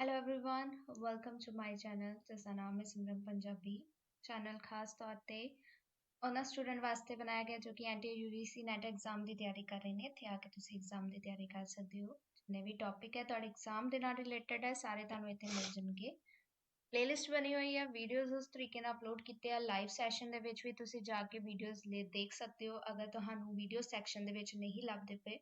hello everyone welcome to my channel ਜਿਸ ਦਾ ਨਾਮ ਹੈ ਸਿਮਰਨ ਪੰਜਾਬੀ ਚੈਨਲ ਖਾਸ ਤੌਰ ਤੇ ਉਹਨਾਂ ਸਟੂਡੈਂਟ ਵਾਸਤੇ ਬਣਾਇਆ ਗਿਆ ਜੋ ਕਿ ਐਨਟੀ ਯੂਜੀਸੀ ਨੈਟ ਐਗਜ਼ਾਮ ਦੀ ਤਿਆਰੀ ਕਰ ਰਹੇ ਨੇ ਇੱਥੇ ਆ ਕੇ ਤੁਸੀਂ ਐਗਜ਼ਾਮ ਦੀ ਤਿਆਰੀ ਕਰ ਸਕਦੇ ਹੋ ਜਿੰਨੇ ਵੀ ਟੌਪਿਕ ਹੈ ਤੁਹਾਡੇ ਐਗਜ਼ਾਮ ਦੇ ਨਾਲ ਰਿਲੇਟਡ ਹੈ ਸਾਰੇ ਤੁਹਾਨੂੰ ਇੱਥੇ ਮਿਲ ਜਾਣਗੇ ਪਲੇਲਿਸਟ ਬਣੀ ਹੋਈ ਹੈ ਵੀਡੀਓਜ਼ ਉਸ ਤਰੀਕੇ ਨਾਲ ਅਪਲੋਡ ਕੀਤੇ ਆ ਲਾਈਵ ਸੈਸ਼ਨ ਦੇ ਵਿੱਚ ਵੀ ਤੁਸੀਂ ਜਾ ਕੇ ਵੀਡੀਓਜ਼ ਲੈ ਦੇਖ ਸਕਦੇ ਹੋ ਅਗਰ ਤੁਹਾਨੂੰ ਵੀਡੀਓ ਸੈਕਸ਼ਨ ਦੇ ਵਿੱਚ ਨਹੀਂ ਲੱਭਦੇ ਪਏ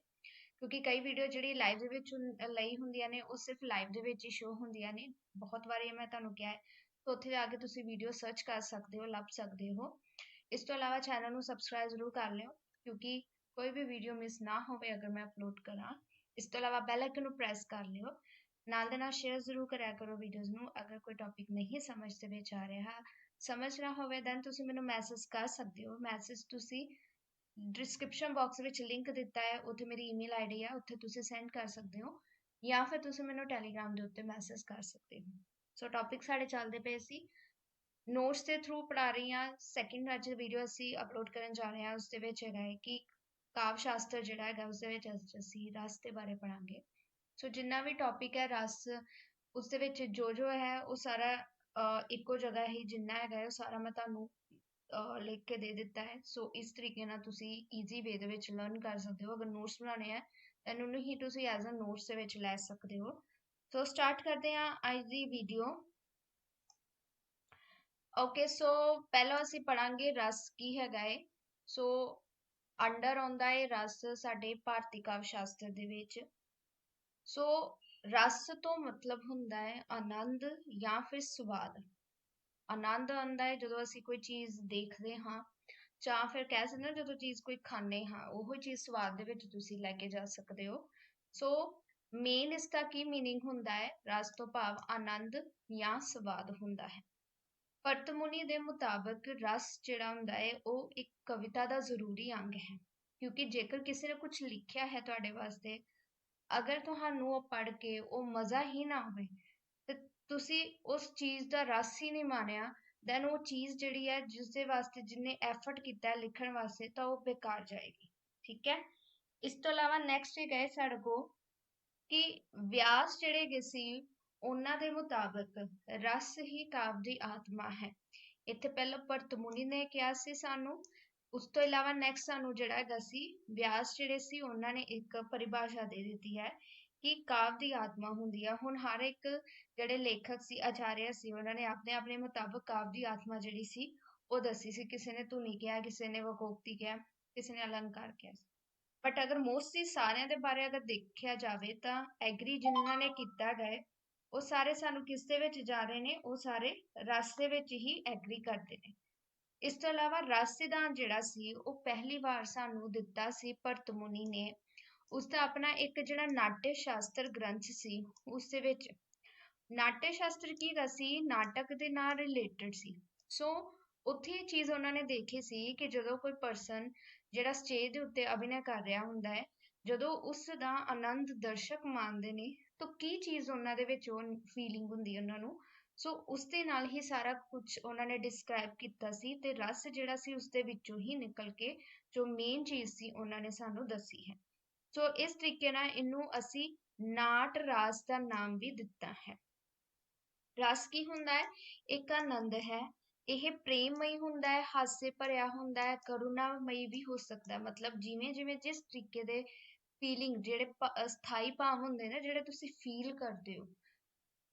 ਕਿਉਂਕਿ ਕਈ ਵੀਡੀਓ ਜਿਹੜੀ ਲਾਈਵ ਦੇ ਵਿੱਚ ਲਈ ਹੁੰਦੀਆਂ ਨੇ, ਉਹ ਸਿਰਫ ਲਾਈਵ ਦੇ ਵਿੱਚ ਹੀ ਸ਼ੋ ਹੁੰਦੀਆਂ ਨੇ। ਬਹੁਤ ਵਾਰੀ ਮੈਂ ਤੁਹਾਨੂੰ ਕਿਹਾ ਹੈ ਤਾਂ ਉੱਥੇ ਜਾ ਕੇ ਤੁਸੀਂ ਵੀਡੀਓ ਸਰਚ ਕਰ ਸਕਦੇ ਹੋ, ਲੱਭ ਸਕਦੇ ਹੋ। ਇਸ ਤੋਂ ਇਲਾਵਾ ਚੈਨਲ ਨੂੰ ਸਬਸਕ੍ਰਾਈਬ ਜ਼ਰੂਰ ਕਰ ਲਿਓ, ਕਿਉਂਕਿ ਕੋਈ ਵੀ ਵੀਡੀਓ ਮਿਸ ਨਾ ਹੋਵੇ ਅਗਰ ਮੈਂ ਅਪਲੋਡ ਕਰਾਂ। ਇਸ ਤੋਂ ਇਲਾਵਾ ਬੈਲ ਆਈਕਨ ਨੂੰ ਪ੍ਰੈਸ ਕਰ ਲਿਓ। ਨਾਲ ਦੇ ਨਾਲ ਸ਼ੇਅਰ ਜ਼ਰੂਰ ਕਰਿਆ ਕਰੋ ਵੀਡੀਓਜ਼ ਨੂੰ, ਅਗਰ ਕੋਈ ਟੌਪਿਕ ਨਹੀਂ ਸਮਝ ਦੇ ਵਿੱਚ ਆ ਰਿਹਾ। ਸਮਝ ਨਾ ਹੋਵੇ ਦੈਨ ਤੁਸੀਂ ਮੈਨੂੰ ਮੈਸੇਜ ਕਰ ਸਕਦੇ ਹੋ। ਮੈਸੇਜ ਤੁਸੀਂ ਡਿਸਕ੍ਰਿਪਸ਼ਨ ਬਾਕਸ ਵਿੱਚ ਲਿੰਕ ਦਿੱਤਾ ਹੈ, ਉੱਥੇ ਮੇਰੀ ਈਮੇਲ ਆਈਡੀ ਹੈ ਉੱਥੇ ਤੁਸੀਂ ਸੈਂਡ ਕਰ ਸਕਦੇ ਹੋ ਜਾਂ ਫਿਰ ਤੁਸੀਂ ਮੈਨੂੰ ਟੈਲੀਗ੍ਰਾਮ ਦੇ ਉੱਤੇ ਮੈਸੇਜ ਕਰ ਸਕਦੇ ਹੋ। ਸੋ ਟੌਪਿਕ ਸਾਡੇ ਚੱਲਦੇ ਪਏ ਸੀ। ਨੋਟਸ ਦੇ ਥਰੂ ਪੜਾ ਰਹੀ ਹਾਂ। ਸੈਕਿੰਡ ਅੱਜ ਵੀਡੀਓ ਅਸੀਂ ਅਪਲੋਡ ਕਰਨ ਜਾ ਰਹੇ ਹਾਂ, ਉਸ ਦੇ ਵਿੱਚ ਹੈਗਾ ਹੈ ਕਿ ਕਾਵ ਸ਼ਾਸਤਰ ਜਿਹੜਾ ਹੈਗਾ, ਉਸ ਦੇ ਵਿੱਚ ਅਸੀਂ ਰਸ ਦੇ ਬਾਰੇ ਪੜਾਂਗੇ ਸੋ ਜਿੰਨਾ ਵੀ ਟੌਪਿਕ ਹੈ, ਰਸ, ਉਸ ਦੇ ਵਿੱਚ ਜੋ ਜੋ ਹੈ, ਉਹ ਸਾਰਾ ਇੱਕੋ ਜਗ੍ਹਾ ਹੀ ਜਿੰਨਾ ਹੈਗਾ ਉਹ ਸਾਰਾ ਮੈਂ ਤੁਹਾਨੂੰ ਲਿਖ ਕੇ ਦੇ ਦਿੱਤਾ ਹੈ। ਸੋ ਇਸ ਤਰੀਕੇ ਨਾਲ ਤੁਸੀਂ ਈਜ਼ੀ ਵੇ ਦੇ ਵਿੱਚ ਲਰਨ ਕਰ ਸਕਦੇ ਹੋ। ਅਗਰ ਨੋਟਸ ਬਣਾਉਣੇ ਆ ਤਾਂ ਉਹਨੂੰ ਹੀ ਤੁਸੀਂ ਐਜ਼ ਅ ਨੋਟਸ ਦੇ ਵਿੱਚ ਲੈ ਸਕਦੇ ਹੋ। ਸੋ ਸਟਾਰਟ ਕਰਦੇ ਹਾਂ ਅੱਜ ਦੀ ਵੀਡੀਓ ਓਕੇ ਸੋ ਪਹਿਲਾਂ ਅਸੀਂ ਪੜਾਂਗੇ ਰਸ ਕੀ ਹੈਗਾ ਏ। ਸੋ ਅੰਡਰ ਆਉਂਦਾ ਏ ਰਸ ਸਾਡੇ ਭਾਰਤੀ ਕਾਵਿ ਸ਼ਾਸਤਰ ਦੇ ਵਿੱਚ। ਸੋ ਰਸ ਤੋਂ ਮਤਲਬ ਹੁੰਦਾ ਹੈ ਆਨੰਦ ਜਾਂ ਫਿਰ ਸਵਾਦ। ਆਨੰਦ ਆਉਂਦਾ ਹੈ ਜਦੋਂ ਅਸੀਂ ਕੋਈ ਚੀਜ਼ ਦੇਖਦੇ ਹਾਂ ਜਾਂ ਫਿਰ ਕਹਿ ਸਕਦੇ ਹਾਂ ਜਦੋਂ ਚੀਜ਼ ਕੋਈ ਖਾਣੇ ਹਾਂ ਉਹ ਚੀਜ਼ ਸਵਾਦ ਦੇ ਵਿੱਚ ਤੁਸੀਂ ਲੈ ਕੇ ਜਾ ਸਕਦੇ ਹੋ ਸੋ ਮੇਨ ਇਸ ਦਾ ਕੀ मीनिंग ਹੁੰਦਾ ਹੈ ਰਸ ਤੋਂ ਭਾਵ ਆਨੰਦ ਜਾਂ ਸਵਾਦ ਹੁੰਦਾ ਹੈ ਪਰਤਮੁਨੀ ਦੇ ਮੁਤਾਬਕ ਰਸ ਜਿਹੜਾ ਹੁੰਦਾ ਹੈ ਉਹ ਇੱਕ ਕਵਿਤਾ ਦਾ ਜ਼ਰੂਰੀ ਅੰਗ ਹੈ ਕਿਉਂਕਿ ਜੇਕਰ ਕਿਸੇ ਨੇ ਕੁਝ ਲਿਖਿਆ ਹੈ ਤੁਹਾਡੇ ਵਾਸਤੇ ਅਗਰ ਤੁਹਾਨੂੰ ਉਹ ਪੜ੍ਹ ਕੇ ਉਹ ਮਜ਼ਾ ਹੀ ਨਾ ਹੋਵੇ ਤੁਸੀਂ ਉਸ ਚੀਜ਼ ਦਾ ਰਸ ਹੀ ਨਹੀਂ ਮਾਣਿਆ। ਦੈਨ ਉਹ ਚੀਜ਼ ਜਿਹੜੀ ਹੈ ਜਿਸ ਦੇ ਵਾਸਤੇ ਜਿੰਨੇ ਐਫਰਟ ਕੀਤਾ ਲਿਖਣ ਵਾਸਤੇ, ਤਾਂ ਉਹ ਬੇਕਾਰ ਜਾਏਗੀ। ਠੀਕ ਹੈ? ਇਸ ਤੋਂ ਇਲਾਵਾ ਨੈਕਸਟ ਇਹ ਗਏ ਸਾਡੇ ਕੋ ਕਿ ਵਿਆਸ ਜਿਹੜੇ ਗਏ ਸੀ, ਉਹਨਾਂ ਦੇ ਮੁਤਾਬਕ ਰਸ ਹੀ ਕਾਵ ਦੀ ਆਤਮਾ ਹੈ। ਇੱਥੇ ਪਹਿਲਾਂ ਪਰਤਮੁਨੀ ਨੇ ਕਿਹਾ ਸੀ ਸਾਨੂੰ। ਉਸ ਤੋਂ ਇਲਾਵਾ ਨੈਕਸਟ ਸਾਨੂੰ ਜਿਹੜਾ ਹੈਗਾ ਸੀ, ਵਿਆਸ ਜਿਹੜੇ ਸੀ, ਉਹਨਾਂ ਨੇ ਇੱਕ ਪਰਿਭਾਸ਼ਾ ਦੇ ਦਿੱਤੀ ਹੈ। ਕਿ ਕਾਵ ਦੀ ਆਤਮਾ ਹੁੰਦੀ ਆ। ਹੁਣ ਹਰ ਇੱਕ ਜਿਹੜੇ ਲੇਖਕ ਸੀ, ਆਚਾਰਿਆ ਸੀ, ਉਹਨਾਂ ਨੇ ਆਪਣੇ ਆਪਣੇ ਮੁਤਾਬਕ ਕਾਵ ਦੀ ਆਤਮਾ ਜਿਹੜੀ ਸੀ, ਉਹ ਦੱਸੀ ਸੀ। ਕਿਸੇ ਨੇ ਧੁਨੀ ਕਿਹਾ, ਕਿਸੇ ਨੇ ਵਕੋਕਤੀ ਕਿਹਾ, ਕਿਸੇ ਨੇ ਅਲੰਕਾਰ ਕਿਹਾ ਬਟ ਅਗਰ ਮੋਸਟਲੀ ਸਾਰਿਆਂ ਦੇ ਬਾਰੇ ਅਗਰ ਦੇਖਿਆ ਜਾਵੇ ਤਾਂ ਐਗਰੀ ਜਿਨ੍ਹਾਂ ਨੇ ਕੀਤਾ ਗਏ ਉਹ ਸਾਰੇ ਸਾਨੂੰ ਕਿਸ ਦੇ ਵਿੱਚ ਜਾ ਰਹੇ ਨੇ? ਉਹ ਸਾਰੇ ਰਸ ਦੇ ਵਿੱਚ ਹੀ ਐਗਰੀ ਕਰਦੇ ਨੇ। ਇਸ ਤੋਂ ਇਲਾਵਾ ਰਸ ਸਿਧਾਂਤ ਜਿਹੜਾ ਸੀ, ਉਹ ਪਹਿਲੀ ਵਾਰ ਸਾਨੂੰ ਦਿੱਤਾ ਸੀ ਪਰਤਮੁਨੀ ਨੇ। ਉਸਦਾ ਆਪਣਾ ਇੱਕ ਜਿਹੜਾ ਨਾਟਯ ਸ਼ਾਸਤਰ ਗ੍ਰੰਥ ਸੀ, ਉਸ ਦੇ ਵਿੱਚ ਨਾਟਯ ਸ਼ਾਸਤਰ ਕੀ ਦਾ ਸੀ, ਨਾਟਕ ਦੇ ਨਾਲ ਰਿਲੇਟਡ ਸੀ। ਸੋ ਉੱਥੇ ਇਹ ਚੀਜ਼ ਉਹਨਾਂ ਨੇ ਦੇਖੀ ਸੀ ਕਿ ਜਦੋਂ ਕੋਈ ਪਰਸਨ ਜਿਹੜਾ ਸਟੇਜ ਦੇ ਉੱਤੇ ਅਭਿਨੈ ਕਰ ਰਿਹਾ ਹੁੰਦਾ ਹੈ, ਜਦੋਂ ਉਸ ਦਾ ਆਨੰਦ ਦਰਸ਼ਕ ਮਾਣਦੇ ਨੇ, ਤਾਂ ਕੀ ਚੀਜ਼ ਉਹਨਾਂ ਦੇ ਵਿੱਚ ਉਹ ਫੀਲਿੰਗ ਹੁੰਦੀ ਉਹਨਾਂ ਨੂੰ? ਸੋ ਉਸ ਦੇ ਨਾਲ ਹੀ ਸਾਰਾ ਕੁਝ ਉਹਨਾਂ ਨੇ ਡਿਸਕ੍ਰਾਈਬ ਕੀਤਾ ਸੀ ਤੇ ਰਸ ਜਿਹੜਾ ਸੀ ਉਸ ਦੇ ਵਿੱਚੋਂ ਹੀ ਨਿਕਲ ਕੇ ਜੋ ਮੇਨ ਚੀਜ਼ ਸੀ, ਉਹਨਾਂ ਨੇ ਸਾਨੂੰ ਦੱਸੀ ਹੈ। ਸੋ ਇਸ ਤਰੀਕੇ ਨਾਲ ਇਹਨੂੰ ਅਸੀਂ ਨਾਟ ਰਾਸ ਦਾ ਨਾਮ ਵੀ ਦਿੱਤਾ ਹੈ। ਰਸ ਕੀ ਹੁੰਦਾ ਹੈ? ਇੱਕ ਆਨੰਦ ਹੈ। ਇਹ ਪ੍ਰੇਮਮਈ ਹੁੰਦਾ ਹੈ, ਹਾਸੇ ਭਰਿਆ ਹੁੰਦਾ ਹੈ, ਕਰੁਣਾਮਈ ਵੀ ਹੋ ਸਕਦਾ ਹੈ। ਮਤਲਬ ਜਿਵੇਂ ਜਿਵੇਂ ਜਿਸ ਤਰੀਕੇ ਦੇ ਫੀਲਿੰਗ ਜਿਹੜੇ ਸਥਾਈ ਭਾਵ ਹੁੰਦੇ ਨੇ, ਜਿਹੜੇ ਤੁਸੀਂ ਫੀਲ ਕਰਦੇ ਹੋ,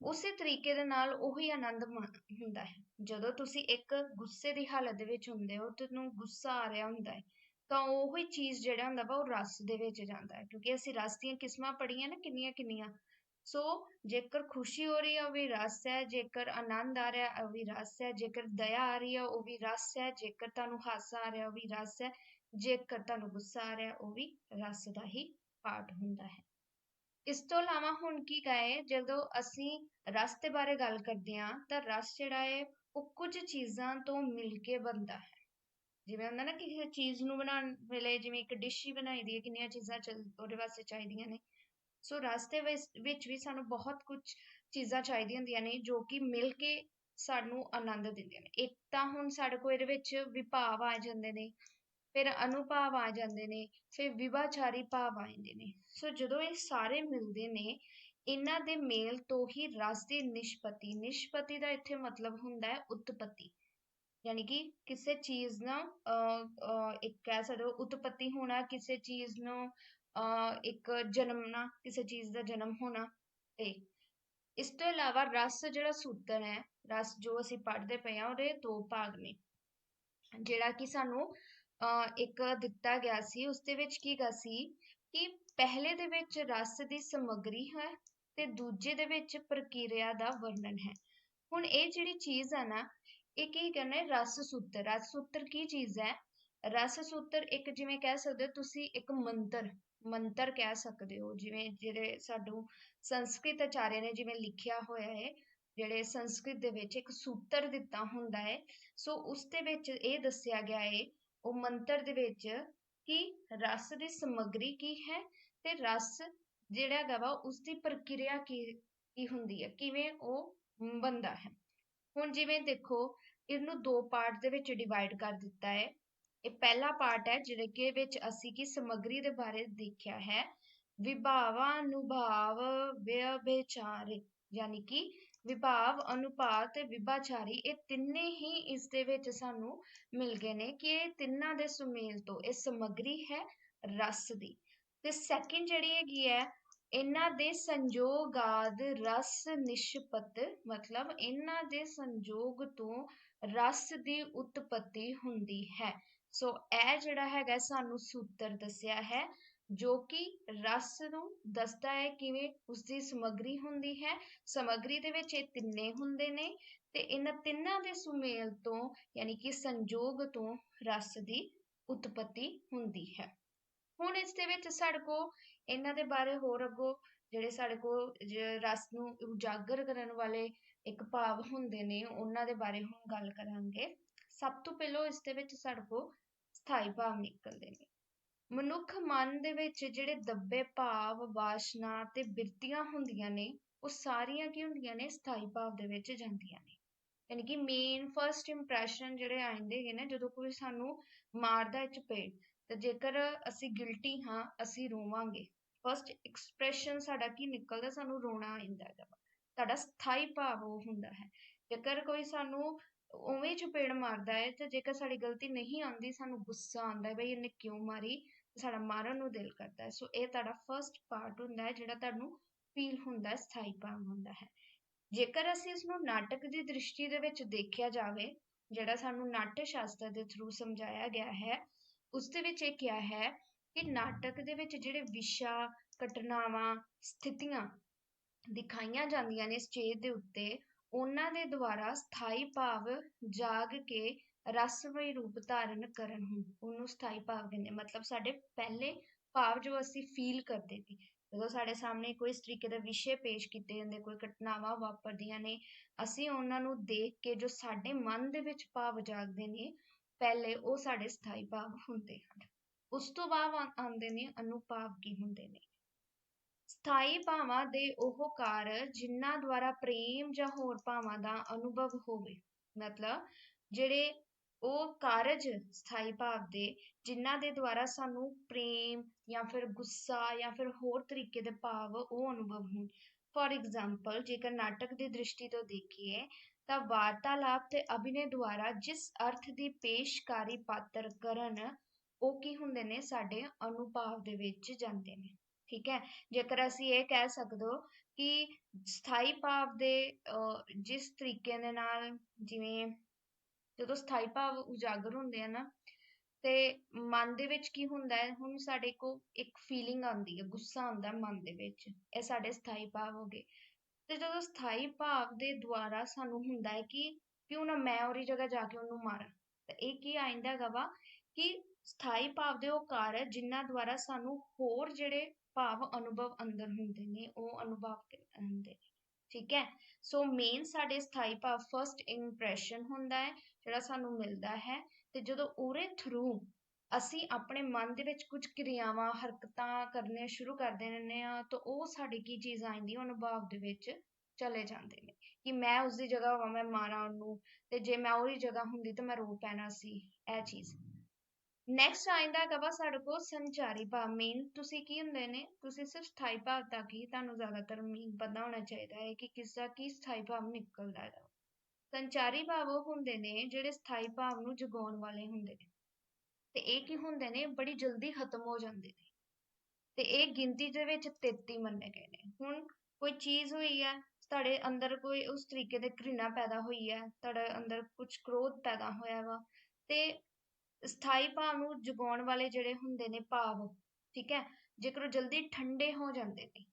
ਉਸੇ ਤਰੀਕੇ ਦੇ ਨਾਲ ਉਹੀ ਆਨੰਦ ਹੁੰਦਾ ਹੈ। ਜਦੋਂ ਤੁਸੀਂ ਇੱਕ ਗੁੱਸੇ ਦੀ ਹਾਲਤ ਦੇ ਵਿੱਚ ਹੁੰਦੇ ਹੋ ਤੁਹਾਨੂੰ ਗੁੱਸਾ ਆ ਰਿਹਾ ਹੁੰਦਾ ਹੈ ਤਾਂ ਉਹੀ ਚੀਜ਼ ਜਿਹੜਾ ਹੁੰਦਾ ਵਾ, ਉਹ ਰਸ ਦੇ ਵਿੱਚ ਜਾਂਦਾ ਹੈ, ਕਿਉਂਕਿ ਅਸੀਂ ਰਸ ਦੀਆਂ ਕਿਸਮਾਂ ਪੜੀਆਂ ਨਾ ਕਿੰਨੀਆਂ ਕਿੰਨੀਆਂ। ਸੋ ਜੇਕਰ ਖੁਸ਼ੀ ਹੋ ਰਹੀ ਹੈ ਉਹ ਵੀ ਰਸ ਹੈ, ਜੇਕਰ ਆਨੰਦ ਆ ਰਿਹਾ, ਉਹ ਵੀ ਰਸ ਹੈ, ਜੇਕਰ ਦਇਆ ਆ ਰਹੀ ਹੈ ਉਹ ਵੀ ਰਸ ਹੈ, ਜੇਕਰ ਤੁਹਾਨੂੰ ਹਾਸਾ ਆ ਰਿਹਾ, ਉਹ ਵੀ ਰਸ ਹੈ, ਜੇਕਰ ਤੁਹਾਨੂੰ ਗੁੱਸਾ ਆ ਰਿਹਾ, ਉਹ ਵੀ ਰਸ ਦਾ ਹੀ ਪਾਠ ਹੁੰਦਾ ਹੈ। ਇਸ ਤੋਂ ਇਲਾਵਾ ਹੁਣ ਕੀ ਕਹੇ, ਜਦੋਂ ਅਸੀਂ ਰਸ ਦੇ ਬਾਰੇ ਗੱਲ ਕਰਦੇ ਹਾਂ, ਤਾਂ ਰਸ ਜਿਹੜਾ ਹੈ, ਉਹ ਕੁਝ ਚੀਜ਼ਾਂ ਤੋਂ ਮਿਲ ਕੇ ਬਣਦਾ ਹੈ। ਜਿਵੇਂ ਹੁੰਦਾ ਨਾ ਕਿਸੇ ਚੀਜ਼ ਨੂੰ ਬਣਾਉਣ ਵੇਲੇ ਜਿਵੇਂ ਇੱਕ ਡਿਸ਼ ਹੀ ਬਣਾਈ ਦੀ ਹੈ, ਕਿੰਨੀਆਂ ਚੀਜ਼ਾਂ ਉਹਦੇ ਵਾਸਤੇ ਚਾਹੀਦੀਆਂ ਨੇ। ਸੋ ਰਸਤੇ ਵਿੱਚ ਵੀ ਸਾਨੂੰ ਬਹੁਤ ਕੁਝ ਚੀਜ਼ਾਂ ਚਾਹੀਦੀਆਂ ਹੁੰਦੀਆਂ ਨੇ, ਜੋ ਕਿ ਮਿਲ ਕੇ ਸਾਨੂੰ ਆਨੰਦ ਦਿੰਦੀਆਂ ਨੇ। ਇੱਕ ਤਾਂ ਹੁਣ ਸਾਡੇ ਕੋਲ ਇਹਦੇ ਵਿੱਚ ਵਿਭਾਵ ਆ ਜਾਂਦੇ ਨੇ, ਫਿਰ ਅਨੁਭਾਵ ਆ ਜਾਂਦੇ ਨੇ, ਫਿਰ ਵਿਵਾਚਾਰੀ ਭਾਵ ਆ ਜਾਂਦੇ ਨੇ। ਸੋ ਜਦੋਂ ਇਹ ਸਾਰੇ ਮਿਲਦੇ ਨੇ, ਇਹਨਾਂ ਦੇ ਮੇਲ ਤੋਂ ਹੀ ਰਸ ਦੀ ਨਿਸ਼ਪਤੀ ਨਿਸ਼ਪਤੀ ਦਾ ਇੱਥੇ ਮਤਲਬ ਹੁੰਦਾ ਹੈ ਉਤਪਤੀ। ਯਾਨੀ ਕਿ ਕਿਸੇ ਚੀਜ਼ ਦਾ ਇੱਕ ਕਹਿ ਸਕਦੇ ਹੋ ਉਤਪਤੀ ਹੋਣਾ, ਕਿਸੇ ਚੀਜ਼ ਨੂੰ ਇੱਕ ਜਨਮਣਾ ਕਿਸੇ ਚੀਜ਼ ਦਾ ਜਨਮ ਹੋਣਾ ਤੇ ਇਸ ਤੋਂ ਇਲਾਵਾ ਰਸ ਜਿਹੜਾ ਸੂਤਰ ਹੈ, ਰਸ ਜੋ ਅਸੀਂ ਪੜ੍ਹਦੇ ਪਏ ਹਾਂ ਉਹਦੇ ਦੋ ਭਾਗ ਨੇ। ਜਿਹੜਾ ਕਿ ਸਾਨੂੰ, ਅਹ, ਇੱਕ ਦਿੱਤਾ ਗਿਆ ਸੀ, ਉਸ ਦੇ ਵਿੱਚ ਕੀ ਗਾ ਸੀ ਕਿ ਪਹਿਲੇ ਦੇ ਵਿੱਚ ਰਸ ਦੀ ਸਮੱਗਰੀ ਹੈ ਤੇ ਦੂਜੇ ਦੇ ਵਿੱਚ ਪ੍ਰਕਿਰਿਆ ਦਾ ਵਰਣਨ ਹੈ। ਹੁਣ ਇਹ ਜਿਹੜੀ ਚੀਜ਼ ਆ ਨਾ ਇਹ ਕੀ ਕਹਿੰਦੇ ਰਸ ਸੂਤਰ। ਰਸ ਸੂਤਰ ਕੀ ਚੀਜ਼ ਹੈ? ਰਸ ਸੂਤਰ ਇੱਕ ਜਿਵੇਂ ਕਹਿ ਸਕਦੇ ਹੋ ਤੁਸੀਂ ਇੱਕ ਮੰਤਰ ਮੰਤਰ ਕਹਿ ਸਕਦੇ ਹੋ। ਜਿਵੇਂ ਜਿਹੜੇ ਸਾਨੂੰ ਸੰਸਕ੍ਰਿਤ ਆਚਾਰਿਆ ਨੇ ਜਿਵੇਂ ਲਿਖਿਆ ਹੋਇਆ ਹੈ, ਜਿਹੜੇ ਸੰਸਕ੍ਰਿਤ ਦੇ ਵਿੱਚ ਇੱਕ ਸੂਤਰ ਦਿੱਤਾ ਹੁੰਦਾ ਹੈ। ਸੋ ਉਸ ਦੇ ਵਿੱਚ ਇਹ ਦੱਸਿਆ ਗਿਆ ਹੈ, ਉਹ ਮੰਤਰ ਦੇ ਵਿੱਚ ਕਿ ਰਸ ਦੀ ਸਮੱਗਰੀ ਕੀ ਹੈ ਤੇ ਰਸ ਜਿਹੜਾ ਹੈਗਾ ਵਾ, ਉਸ ਦੀ ਪ੍ਰਕਿਰਿਆ ਕੀ ਕੀ ਹੁੰਦੀ ਹੈ, ਕਿਵੇਂ ਉਹ ਬਣਦਾ ਹੈ। ਹੁਣ ਜਿਵੇਂ ਦੇਖੋ ਇਹਨੂੰ ਦੋ ਪਾਰਟ ਦੇ ਵਿੱਚ ਡਿਵਾਈਡ ਕਰ ਦਿੱਤਾ ਹੈ। ਇਹ ਪਹਿਲਾ ਪਾਰਟ ਹੈ, ਜਿਹੜੇ ਕਿ ਵਿੱਚ ਅਸੀਂ ਕਿ ਸਮੱਗਰੀ ਦੇ ਬਾਰੇ ਦੇਖਿਆ ਹੈ। ਵਿਭਾਵਾ, ਅਨੁਭਾਵ ਵਿਅਭਿਚਾਰ ਯਾਨੀ ਕਿ ਵਿਭਾਵ, ਅਨੁਪਾਤ ਤੇ ਵਿਭਾਚਾਰੀ, ਇਹ ਤਿੰਨੇ ਹੀ ਇਸ ਦੇ ਵਿੱਚ ਸਾਨੂੰ ਮਿਲ ਗਏ ਨੇ ਕਿ ਇਹ ਤਿੰਨਾਂ ਦੇ ਸੁਮੇਲ ਤੋਂ ਇਹ ਸਮੱਗਰੀ ਹੈ ਰਸ ਦੀ। ਤੇ ਸੈਕਿੰਡ ਜਿਹੜੀ ਹੈਗੀ ਹੈ, ਇਹਨਾਂ ਦੇ ਸੰਜੋਗਾਦ ਰਸ ਨਿਸ਼ਪਤ, ਮਤਲਬ ਇਹਨਾਂ ਦੇ ਸੰਜੋਗ ਤੋਂ ਰਸ ਦੀ ਉਤਪਤੀ ਹੁੰਦੀ ਹੈ। ਸੋ ਇਹ ਜਿਹੜਾ ਹੈਗਾ ਸਾਨੂੰ ਸੂਤਰ ਦੱਸਿਆ ਹੈ, ਜੋ ਕਿ ਰਸ ਨੂੰ ਦੱਸਦਾ ਹੈ ਕਿਵੇਂ ਉਸਦੀ ਸਮੱਗਰੀ ਹੁੰਦੀ ਹੈ। ਸਮੱਗਰੀ ਦੇ ਵਿੱਚ ਇਹ ਤਿੰਨੇ ਹੁੰਦੇ ਨੇ ਤੇ ਇਹਨਾਂ ਤਿੰਨਾਂ ਦੇ ਸੁਮੇਲ ਤੋਂ, ਯਾਨੀ ਕਿ ਸੰਜੋਗ ਤੋਂ ਰਸ ਦੀ ਉਤਪਤੀ ਹੁੰਦੀ ਹੈ। ਹੁਣ ਇਸ ਦੇ ਵਿੱਚ ਸਾਡੇ ਕੋ ਇਹਨਾਂ ਦੇ ਬਾਰੇ ਹੋਰ ਅੱਗੋਂ, ਜਿਹੜੇ ਸਾਡੇ ਕੋ ਰਸ ਨੂੰ ਉਜਾਗਰ ਕਰਨ ਵਾਲੇ ਇੱਕ ਭਾਵ ਹੁੰਦੇ ਨੇ, ਉਹਨਾਂ ਦੇ ਬਾਰੇ ਹੁਣ ਗੱਲ ਕਰਾਂਗੇ। ਸਭ ਤੋਂ ਪਹਿਲਾਂ ਇਸ ਦੇ ਵਿੱਚ ਸਾਡੇ ਕੋ ਸਥਾਈ ਭਾਵ ਨਿਕਲਦੇ ਨੇ। ਮਨੁੱਖ ਮਨ ਦੇ ਵਿੱਚ ਜਿਹੜੇ ਦੱਬੇ ਭਾਵ, ਵਾਸ਼ਨਾ ਤੇ ਬਿਰਤੀਆਂ ਹੁੰਦੀਆਂ ਨੇ, ਉਹ ਸਾਰੀਆਂ ਕੀ ਹੁੰਦੀਆਂ ਨੇ? ਸਥਾਈ ਭਾਵ ਦੇ ਵਿੱਚ ਜਾਂਦੀਆਂ ਨੇ। ਯਾਨੀ ਕਿ ਮੇਨ ਫਰਸਟ ਇੰਪ੍ਰੈਸ਼ਨ ਜਿਹੜੇ ਆਉਂਦੇ ਨੇ, ਜਦੋਂ ਕੋਈ ਸਾਨੂੰ ਮਾਰਦਾ ਹੈ ਚਪੇੜ, ਤੇ ਜੇਕਰ ਅਸੀਂ ਗਿਲਟੀ ਹਾਂ, ਅਸੀਂ ਰੋਵਾਂਗੇ। ਫਰਸਟ ਐਕਸਪ੍ਰੈਸ਼ਨ ਸਾਡਾ ਕੀ ਨਿਕਲਦਾ? ਸਾਨੂੰ ਰੋਣਾ ਆਉਂਦਾ ਹੈ। ਤੁਹਾਡਾ ਸਥਾਈ ਭਾਵ ਉਹ ਹੁੰਦਾ ਹੈ। ਜੇਕਰ ਕੋਈ ਸਾਨੂੰ ਉਵੇਂ ਚਪੇੜ ਮਾਰਦਾ ਹੈ ਤੇ ਜੇਕਰ ਸਾਡੀ ਗਲਤੀ ਨਹੀਂ ਆਉਂਦੀ, ਸਾਨੂੰ ਗੁੱਸਾ ਆਉਂਦਾ ਹੈ, ਬਈ ਇਹਨੇ ਕਿਉਂ ਮਾਰੀ? ਸਾਡਾ ਮਾਰਨ ਨੂੰ ਦਿਲ ਕਰਦਾ ਹੈ। ਸੋ ਇਹ ਤੁਹਾਡਾ ਫਰਸਟ ਪਾਰਟ ਹੁੰਦਾ ਹੈ, ਜਿਹੜਾ ਤੁਹਾਨੂੰ ਫੀਲ ਹੁੰਦਾ ਹੈ, ਸਥਾਈ ਭਾਵ ਹੁੰਦਾ ਹੈ। ਜੇਕਰ ਅਸੀਂ ਇਸ ਨੂੰ ਨਾਟਕ ਦੀ ਦ੍ਰਿਸ਼ਟੀ ਦੇ ਵਿੱਚ ਦੇਖਿਆ ਜਾਵੇ, ਜਿਹੜਾ ਸਾਨੂੰ ਨਾਟਕ ਸ਼ਾਸਤਰ ਦੇ ਥਰੂ ਸਮਝਾਇਆ ਗਿਆ ਹੈ, ਉਸ ਦੇ ਵਿੱਚ ਇਹ ਕਿਹਾ ਹੈ ਕਿ ਨਾਟਕ ਦੇ ਵਿੱਚ ਜਿਹੜੇ ਵਿਸ਼ਾ, ਘਟਨਾਵਾਂ, ਸਥਿਤੀਆਂ ਦਿਖਾਈਆਂ ਜਾਂਦੀਆਂ ਨੇ ਸਟੇਜ ਦੇ ਉੱਤੇ, ਉਹਨਾਂ ਦੇ ਦੁਆਰਾ ਸਥਾਈ ਭਾਵ ਜਾਗ ਕੇ ਰਸਮਈ ਰੂਪ ਧਾਰਨ ਕਰਨ ਉਹਨੂੰ ਸਥਾਈ ਭਾਵ ਕਹਿੰਦੇ ਮਤਲਬ ਸਾਡੇ ਪਹਿਲੇ ਭਾਵ ਜੋ ਅਸੀਂ ਫੀਲ ਕਰਦੇ ਸੀ, ਜਦੋਂ ਸਾਡੇ ਸਾਹਮਣੇ ਕੋਈ ਇਸ ਤਰੀਕੇ ਦਾ ਵਿਸ਼ੇ ਪੇਸ਼ ਕੀਤੇ ਜਾਂਦੇ, ਕੋਈ ਘਟਨਾਵਾਂ ਵਾਪਰਦੀਆਂ ਨੇ, ਅਸੀਂ ਉਹਨਾਂ ਨੂੰ ਦੇਖ ਕੇ ਜੋ ਸਾਡੇ ਮਨ ਦੇ ਵਿੱਚ ਭਾਵ ਜਾਗਦੇ ਨੇ, ਪਹਿਲੇ ਉਹ ਸਾਡੇ ਸਥਾਈ ਭਾਵ ਹੁੰਦੇ ਹਨ। ਉਸ ਤੋਂ ਬਾਅਦ ਆਉਂਦੇ ਨੇ ਅਨੁਭਾਵ ਕੀ ਹੁੰਦੇ ਨੇ। ਸਥਾਈ ਭਾਵਾਂ ਦੇ ਉਹ ਕਾਰਜ ਜਿਨ੍ਹਾਂ ਦੁਆਰਾ ਪ੍ਰੇਮ ਜਾਂ ਹੋਰ ਭਾਵਾਂ ਦਾ ਅਨੁਭਵ ਹੋਵੇ। ਮਤਲਬ ਜਿਹੜੇ ਉਹ ਕਾਰਜ ਸਥਾਈ ਭਾਵ ਦੇ, ਜਿਨ੍ਹਾਂ ਦੇ ਦੁਆਰਾ ਸਾਨੂੰ ਪ੍ਰੇਮ ਜਾਂ ਫਿਰ ਗੁੱਸਾ ਜਾਂ ਫਿਰ ਹੋਰ ਤਰੀਕੇ ਦੇ ਭਾਵ ਉਹ ਅਨੁਭਵ ਹੋਣ। ਫੋਰ ਐਗਜ਼ਾਮਪਲ ਜੇਕਰ ਨਾਟਕ ਦੀ ਦ੍ਰਿਸ਼ਟੀ ਤੋਂ ਦੇਖੀਏ, ਤਾਂ ਵਾਰਤਾਲਾਪ ਤੇ ਅਭਿਨੇ ਦੁਆਰਾ ਜਿਸ ਅਰਥ ਦੀ ਪੇਸ਼ਕਾਰੀ ਪਾਤਰ ਕਰਨ, ਉਹ ਕੀ ਹੁੰਦੇ ਨੇ? ਸਾਡੇ ਅਨੁਭਵ ਦੇ ਵਿੱਚ ਜਾਂਦੇ ਨੇ। ਠੀਕ ਹੈ? ਜੇਕਰ ਅਸੀਂ ਇਹ ਕਹਿ ਸਕਦੇ ਹੋ ਕਿ ਸਥਾਈ ਭਾਵ ਦੇ ਜਿਸ ਤਰੀਕੇ ਦੇ ਨਾਲ ਜਿਵੇਂ ਜਦੋਂ ਸਥਾਈ ਭਾਵ ਉਜਾਗਰ ਹੁੰਦੇ ਆ ਨਾ, ਤੇ ਮਨ ਦੇ ਵਿੱਚ ਕੀ ਹੁੰਦਾ ਹੈ? ਹੁਣ ਸਾਡੇ ਕੋ ਇੱਕ ਫੀਲਿੰਗ ਆਉਂਦੀ ਹੈ, ਗੁੱਸਾ ਆਉਂਦਾ ਮਨ ਦੇ ਵਿੱਚ, ਇਹ ਸਾਡੇ ਸਥਾਈ ਭਾਵ ਹੋ ਗਏ। ਤੇ ਜਦੋਂ ਸਥਾਈ ਭਾਵ ਦੇ ਦੁਆਰਾ ਸਾਨੂੰ ਹੁੰਦਾ ਹੈ ਕਿ ਕਿਉਂ ਨਾ ਮੈਂ ਉਹਦੀ ਜਗ੍ਹਾ ਜਾ ਕੇ ਉਹਨੂੰ ਮਾਰਾਂ, ਤਾਂ ਇਹ ਕੀ ਆਇੰਦਾ ਹੈਗਾ ਵਾ ਕਿ ਸਥਾਈ ਭਾਵ ਦੇ ਉਹ ਕਾਰਜ ਜਿਨ੍ਹਾਂ ਦੁਆਰਾ ਸਾਨੂੰ ਹੋਰ ਜਿਹੜੇ ਭਾਵ ਅਨੁਭਵ ਅੰਦਰ ਹੁੰਦੇ ਨੇ, ਉਹ ਅਨੁਭਵ ਹੁੰਦੇ ਨੇ, ਠੀਕ ਹੈ? ਸੋ ਮੇਨ ਸਾਡੇ ਸਥਾਈ ਭਾਵ ਫਰਸਟ ਇੰਪ੍ਰੈਸ਼ਨ ਹੁੰਦਾ ਹੈ, ਜਿਹੜਾ ਸਾਨੂੰ ਮਿਲਦਾ ਹੈ, ਤੇ ਜਦੋਂ ਉਹਦੇ ਥਰੂ ਅਸੀਂ ਆਪਣੇ ਮਨ ਦੇ ਵਿੱਚ ਕੁਝ ਕਿਰਿਆਵਾਂ, ਹਰਕਤਾਂ ਕਰਨੀਆਂ ਸ਼ੁਰੂ ਕਰ ਦਿੰਦੇ ਆ ਤਾਂ ਉਹ ਸਾਡੇ ਕੀ ਚੀਜ਼ ਆਂਦੀ ਅਨੁਭਵ ਦੇ ਵਿੱਚ ਚਲੇ ਜਾਂਦੇ ਨੇ, ਕਿ ਮੈਂ ਉਸ ਦੀ ਜਗ੍ਹਾ ਹੋਵਾਂ, ਮੈਂ ਮਾਰਾਂ ਉਹਨੂੰ, ਤੇ ਜੇ ਮੈਂ ਉਹਦੀ ਜਗ੍ਹਾ ਹੁੰਦੀ ਤਾਂ ਮੈਂ ਰੋ ਪੈਣਾ ਸੀ, ਇਹ ਚੀਜ਼। ਨੈਕਸਟ ਆਇੰਦਾ ਹੈਗਾ ਸਾਡੇ ਕੋਲ ਸੰਚਾਰੀ ਭਾਵ ਮੇਨ ਤੁਸੀਂ ਕੀ ਹੁੰਦੇ ਨੇ, ਤੁਸੀਂ ਸਿਰਫ ਸਥਾਈ ਭਾਵ ਤੱਕ ਹੀ ਤੁਹਾਨੂੰ ਜ਼ਿਆਦਾਤਰ ਮੀਨ ਪਤਾ ਹੋਣਾ ਚਾਹੀਦਾ ਹੈ ਕਿ ਕਿਸ ਦਾ ਕੀ ਸਥਾਈ ਭਾਵ ਨਿਕਲਦਾ ਹੈ ਸੰਚਾਰੀ ਭਾਵ ਉਹ ਹੁੰਦੇ ਨੇ ਜਿਹੜੇ ਸਥਾਈ ਭਾਵ ਨੂੰ ਜਗਾਉਣ ਵਾਲੇ ਹੁੰਦੇ ਨੇ। ਤੇ ਇਹ ਕੀ ਹੁੰਦੇ ਨੇ, ਬੜੀ ਜਲਦੀ ਖਤਮ ਹੋ ਜਾਂਦੇ ਨੇ। ਤੇ ਇਹ ਗਿਣਤੀ ਦੇ ਵਿੱਚ 33 ਮੰਨੇ ਗਏ ਨੇ। ਹੁਣ ਕੋਈ ਚੀਜ਼ ਹੋਈ ਹੈ, ਤੁਹਾਡੇ ਅੰਦਰ ਕੋਈ ਉਸ ਤਰੀਕੇ ਦੇ ਘ੍ਰਿਣਾ ਪੈਦਾ ਹੋਈ ਹੈ, ਤੁਹਾਡੇ ਅੰਦਰ ਕੁਝ ਕ੍ਰੋਧ ਪੈਦਾ ਹੋਇਆ ਵਾ, ਤੇ ਸਥਾਈ ਭਾਵ ਨੂੰ ਜਗਾਉਣ ਵਾਲੇ ਜਿਹੜੇ ਹੁੰਦੇ ਨੇ ਭਾਵ, ਠੀਕ ਹੈ? ਜੇਕਰ ਉਹ ਜਲਦੀ ਠੰਡੇ ਹੋ ਜਾਂਦੇ ਨੇ।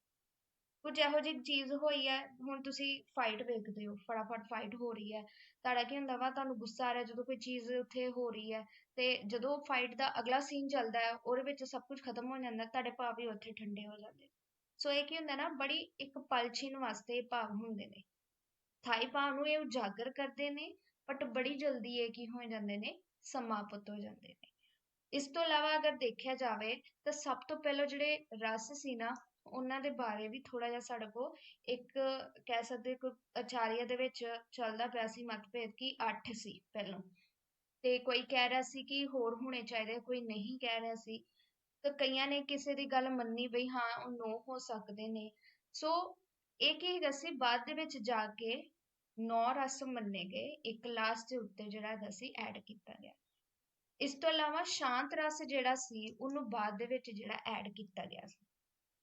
ਕੁਝ ਇਹੋ ਜਿਹੀ ਚੀਜ਼ ਹੋਈ ਹੈ, ਹੁਣ ਤੁਸੀਂ ਫਾਈਟ ਵੇਖਦੇ ਹੋ, ਫਟਾਫਟ ਫਾਈਟ ਹੋ ਰਹੀ ਹੈ। ਤੁਹਾਡਾ ਕੀ ਹੁੰਦਾ ਵਾ, ਤੁਹਾਨੂੰ ਗੁੱਸਾ ਆ ਰਿਹਾ ਜਦੋਂ ਕੋਈ ਚੀਜ਼ ਉੱਥੇ ਹੋ ਰਹੀ ਹੈ ਤੇ ਜਦੋਂ ਫਾਈਟ ਦਾ ਅਗਲਾ ਸੀਨ ਚੱਲਦਾ ਹੈ, ਉਹਦੇ ਵਿੱਚ ਸਭ ਕੁਝ ਖਤਮ ਹੋ ਜਾਂਦਾ, ਤੁਹਾਡੇ ਭਾਵ ਵੀ ਉੱਥੇ ਠੰਡੇ ਹੋ ਜਾਂਦੇ। ਸੋ ਇਹ ਕੀ ਹੁੰਦਾ ਨਾ, ਬੜੀ ਇੱਕ ਪਲਛਿਨ ਵਾਸਤੇ ਭਾਵ ਹੁੰਦੇ ਨੇ। ਥਾਈ ਭਾਵ ਨੂੰ ਇਹ ਉਜਾਗਰ ਕਰਦੇ ਨੇ ਬਟ ਬੜੀ ਜਲਦੀ ਇਹ ਕੀ ਹੋ ਜਾਂਦੇ ਨੇ ਸਮਾਪਤ ਹੋ ਜਾਂਦੇ ਨੇ। ਇਸ ਤੋਂ ਇਲਾਵਾ ਅਗਰ ਦੇਖਿਆ ਜਾਵੇ ਤਾਂ ਸਭ ਤੋਂ ਪਹਿਲਾਂ ਜਿਹੜੇ ਰਸ ਸੀ ਨਾ, ਉਹਨਾਂ ਦੇ ਬਾਰੇ ਵੀ ਥੋੜਾ ਜਿਹਾ ਸਾਡੇ ਕੋਲ ਇੱਕ ਕਹਿ ਸਕਦੇ ਕੋਈ ਆਚਾਰੀਆ ਦੇ ਵਿੱਚ ਚੱਲਦਾ ਪਿਆ ਸੀ ਮਤਭੇਦ ਕਿ 8 ਸੀ ਪਹਿਲਾਂ। ਤੇ ਕੋਈ ਕਹਿ ਰਿਹਾ ਸੀ ਕਿ ਹੋਰ ਹੋਣੇ ਚਾਹੀਦੇ, ਕੋਈ ਨਹੀਂ ਕਹਿ ਰਿਹਾ ਸੀ। ਤਾਂ ਕਈਆਂ ਨੇ ਕਿਸੇ ਦੀ ਗੱਲ ਮੰਨੀ ਬਈ ਹਾਂ, ਉਹ ਨੋ ਹੋ ਸਕਦੇ ਨੇ। ਸੋ ਇਹ ਕੀ ਹੈਗਾ ਸੀ ਬਾਅਦ ਦੇ ਵਿੱਚ ਜਾ ਕੇ ਨੌ ਰਸ ਮੰਨੇ ਗਏ, ਇੱਕ ਲਾਸਟ ਦੇ ਉੱਤੇ ਜਿਹੜਾ ਹੈਗਾ ਸੀ ਐਡ ਕੀਤਾ ਗਿਆ। ਇਸ ਤੋਂ ਇਲਾਵਾ ਸ਼ਾਂਤ ਰਸ ਜਿਹੜਾ ਸੀ, ਉਹਨੂੰ ਬਾਅਦ ਦੇ ਵਿੱਚ ਜਿਹੜਾ ਐਡ ਕੀਤਾ ਗਿਆ ਸੀ।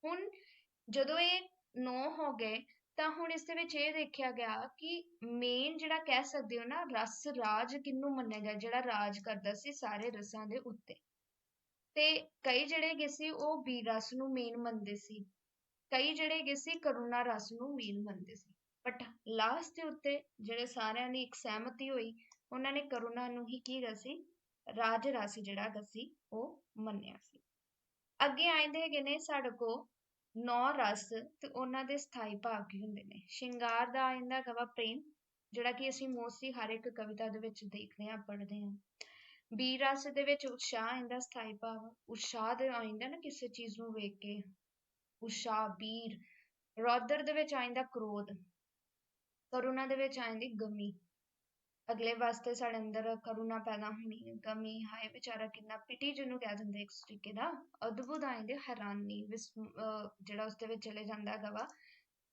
ਹੁਣ ਜਦੋਂ ਇਹ ਨੌ ਹੋ ਗਏ, ਤਾਂ ਹੁਣ ਇਸ ਦੇ ਵਿੱਚ ਇਹ ਦੇਖਿਆ ਗਿਆ ਕਿ ਮੇਨ ਜਿਹੜਾ ਕਹਿ ਸਕਦੇ ਹੋ ਨਾ, ਰਸ ਰਾਜ ਕਿਹਨੂੰ ਮੰਨਿਆ ਗਿਆ, ਜਿਹੜਾ ਰਾਜ ਕਰਦਾ ਸੀ ਸਾਰੇ ਰਸਾਂ ਦੇ ਉੱਤੇ। ਤੇ ਕਈ ਜਿਹੜੇ ਗਏ ਸੀ, ਉਹ ਬੀ ਰਸ ਨੂੰ ਮੇਨ ਮੰਨਦੇ ਸੀ। ਕਈ ਜਿਹੜੇ ਗਏ ਸੀ, ਕਰੁਣਾ ਰਸ ਨੂੰ ਮੇਨ ਮੰਨਦੇ ਸੀ। ਬਟ ਲਾਸਟ ਦੇ ਉੱਤੇ ਜਿਹੜੇ ਸਾਰਿਆਂ ਦੀ ਇੱਕ ਸਹਿਮਤੀ ਹੋਈ, ਉਹਨਾਂ ਨੇ ਕਰੁਣਾ ਨੂੰ ਹੀ ਕੀ ਹੈਗਾ ਸੀ ਰਾਜ ਰਸ ਜਿਹੜਾ ਹੈਗਾ ਸੀ, ਉਹ ਮੰਨਿਆ ਸੀ। ਅੱਗੇ ਆਉਂਦੇ ਹੈਗੇ ਨੇ, ਸਾਡੇ ਕੋ ਨੌ ਰਸ ਤੇ ਉਹਨਾਂ ਦੇ ਸਥਾਈ ਭਾਵ ਕੀ ਹੁੰਦੇ ਨੇ। ਸ਼ਿੰਗਾਰ ਦਾ ਆਇੰਦਾ ਗਵਾ ਪ੍ਰੇਮ, ਜਿਹੜਾ ਕਿ ਅਸੀਂ ਮੋਸਟਲੀ ਹਰ ਇੱਕ ਕਵਿਤਾ ਦੇ ਵਿੱਚ ਦੇਖਦੇ ਹਾਂ, ਪੜ੍ਹਦੇ ਹਾਂ। ਬੀ ਰਸ ਦੇ ਵਿੱਚ ਉਤਸ਼ਾਹ ਆਇੰਦਾ ਸਥਾਈ ਭਾਵ। ਉਤਸ਼ਾਹ ਦੇ ਆਇੰਦਾ ਨਾ ਕਿਸੇ ਚੀਜ਼ ਨੂੰ ਵੇਖ ਕੇ, ਉਤਸ਼ਾਹ, ਬੀਰ। ਰੌਦਰ ਦੇ ਵਿੱਚ ਆਇੰਦਾ ਕ੍ਰੋਧ। ਕਰੁਣਾ ਦੇ ਵਿੱਚ ਆਇੰਦੀ ਗਮੀ। ਅਗਲੇ ਵਾਸਤੇ ਸਾਡੇ ਅੰਦਰ ਕਰੁਣਾ ਪੈਦਾ ਹੋਣੀ ਗਮੀ, ਹਾਏ, ਵਿਚਾਰਾ ਕਿੰਨਾ ਪਿਟੀ ਜਿਹਨੂੰ ਕਹਿ ਦਿੰਦੇ ਇੱਕ ਤਰੀਕੇ ਦਾ। ਅਦਭੁਤ ਆਇੰਦੇ ਹੈਰਾਨੀ ਜਿਹੜਾ ਉਸ ਦੇ ਵਿੱਚ ਚਲੇ ਜਾਂਦਾ ਹੈਗਾ ਵਾ।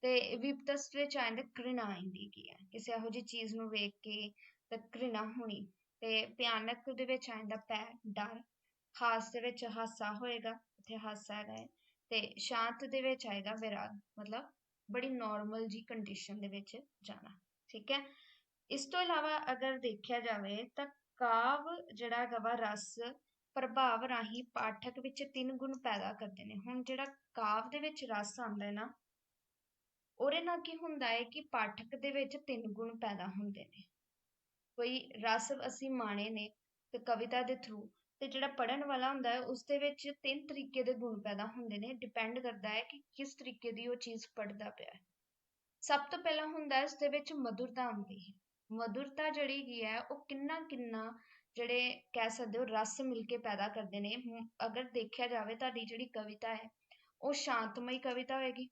ਤੇ ਵਿਪਤਸ ਵਿੱਚ ਆਇੰਦੇ ਘ੍ਰਿਣਾ ਆਇੰਦੀ ਕੀ ਹੈ? ਕਿਸੇ ਇਹੋ ਜਿਹੀ ਚੀਜ਼ ਨੂੰ ਵੇਖ ਕੇ ਤਾਂ ਘ੍ਰਿਣਾ ਹੋਣੀ। ਤੇ ਭਿਆਨਕ ਦੇ ਵਿੱਚ ਆ ਜਾਂਦਾ ਪੈ, ਡਰ, ਹਾਸ ਦੇ ਵਿੱਚ ਹਾਸਾ ਹੋਏਗਾ, ਇੱਥੇ ਹਾਸਾ ਹੈਗਾ ਤੇ ਸ਼ਾਂਤ ਦੇ ਵਿੱਚ ਆਏਗਾ ਵਿਰਾਗ, ਮਤਲਬ ਬੜੀ ਨਾਰਮਲ ਜੀ ਕੰਡੀਸ਼ਨ ਦੇ ਵਿੱਚ ਜਾਣਾ, ਠੀਕ ਹੈ? ਇਸ ਤੋਂ ਇਲਾਵਾ ਅਗਰ ਦੇਖਿਆ ਜਾਵੇ ਤਾਂ ਕਾਵ ਜਿਹੜਾ ਹੈਗਾ ਰਸ ਪ੍ਰਭਾਵ ਰਾਹੀਂ ਪਾਠਕ ਵਿੱਚ ਤਿੰਨ ਗੁਣ ਪੈਦਾ ਕਰਦੇ ਨੇ। ਹੁਣ ਜਿਹੜਾ ਕਾਵ ਦੇ ਵਿੱਚ ਰਸ ਆਉਂਦਾ ਹੈ ਨਾ, ਉਹਦੇ ਨਾਲ ਕੀ ਹੁੰਦਾ ਹੈ ਕਿ ਪਾਠਕ ਦੇ ਵਿੱਚ ਤਿੰਨ ਗੁਣ ਪੈਦਾ ਹੁੰਦੇ ਨੇ। ਕੋਈ ਰਸ ਅਸੀਂ ਮਾਣੇ ਨੇ ਤੇ ਕਵਿਤਾ ਦੇ ਥਰੂ ਤੇ ਜਿਹੜਾ ਪੜਨ ਵਾਲਾ ਹੁੰਦਾ ਹੈ, ਉਸ ਦੇ ਵਿੱਚ ਤਿੰਨ ਤਰੀਕੇ ਦੇ ਗੁਣ ਪੈਦਾ ਹੁੰਦੇ ਨੇ। ਡਿਪੈਂਡ ਕਰਦਾ ਹੈ ਕਿ ਕਿਸ ਤਰੀਕੇ ਦੀ ਉਹ ਚੀਜ਼ ਪੜਦਾ ਪਿਆ ਹੈ। ਸਭ ਤੋਂ ਪਹਿਲਾਂ ਹੁੰਦਾ ਇਸ ਦੇ ਵਿੱਚ ਮਧੁਰਤਾ ਹੁੰਦੀ ਹੈ। ਮధుਰਤਾ ਜਿਹੜੀ ਕੀ ਹੈ, ਉਹ ਕਿੰਨਾ ਕਿੰਨਾ ਜਿਹੜੇ ਕਹਿ ਸਕਦੇ ਹੋ, ਰਸ ਮਿਲ ਕੇ ਪੈਦਾ ਕਰਦੇ ਨੇ। ਅਗਰ ਦੇਖਿਆ ਜਾਵੇ, ਤੁਹਾਡੀ ਜਿਹੜੀ ਕਵਿਤਾ ਹੈ, ਉਹ ਸ਼ਾਂਤਮਈ ਕਵਿਤਾ ਹੋਏਗੀ,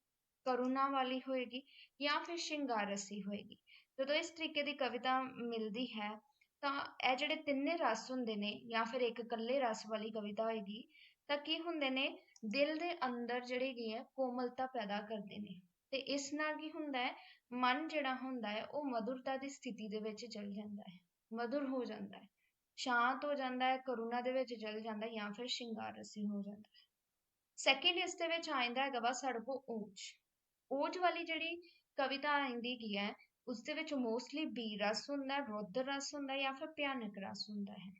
ਕਰੁਣਾ ਵਾਲੀ ਹੋਏਗੀ ਜਾਂ ਫਿਰ ਸ਼ਿੰਗਾਰ ਰਸੀ ਹੋਏਗੀ। ਜਦੋਂ ਇਸ ਤਰੀਕੇ ਦੀ ਕਵਿਤਾ ਮਿਲਦੀ ਹੈ ਤਾਂ ਇਹ ਜਿਹੜੇ ਤਿੰਨੇ ਰਸ ਹੁੰਦੇ ਨੇ ਜਾਂ ਫਿਰ ਇੱਕ ਇਕੱਲੇ ਰਸ ਵਾਲੀ ਕਵਿਤਾ ਹੋਏਗੀ, ਤਾਂ ਕੀ ਹੁੰਦੇ ਨੇ? ਦਿਲ ਦੇ ਅੰਦਰ ਜਿਹੜੇ ਕੀ ਹੈ, ਕੋਮਲਤਾ ਪੈਦਾ ਕਰਦੇ ਨੇ। ਤੇ ਇਸ ਨਾਲ ਕੀ ਹੁੰਦਾ ਹੈ? ਮਨ ਜਿਹੜਾ ਹੁੰਦਾ ਹੈ, ਉਹ ਮਧੁਰਤਾ ਦੀ ਸਥਿਤੀ ਦੇ ਵਿੱਚ ਚਲ ਜਾਂਦਾ ਹੈ। ਮਧੁਰ ਹੋ ਜਾਂਦਾ ਹੈ। ਸ਼ਾਂਤ ਹੋ ਜਾਂਦਾ ਹੈ, ਕਰੁਣਾ ਦੇ ਵਿੱਚ ਚਲ ਜਾਂਦਾ ਹੈ ਜਾਂ ਫਿਰ ਸ਼ਿੰਗਾਰ ਰਸੀ ਹੋ ਜਾਂਦਾ ਹੈ। ਸੈਕਿੰਡ ਇਸ ਦੇ ਵਿੱਚ ਆਇੰਦਾ ਹੈਗਾ ਵਾ, ਸਾਡੇ ਕੋ ਓਜ ਓਜ ਵਾਲੀ ਜਿਹੜੀ ਕਵਿਤਾ ਆਇੰਦੀ ਕੀ ਹੈ ਉਸ ਦੇ ਵਿੱਚ ਮੋਸਟਲੀ ਬੀ ਰਸ ਹੁੰਦਾ ਰੌਦਰ ਰਸ ਹੁੰਦਾ ਜਾਂ ਫਿਰ ਭਿਆਨਕ ਰਸ ਹੁੰਦਾ ਹੈ।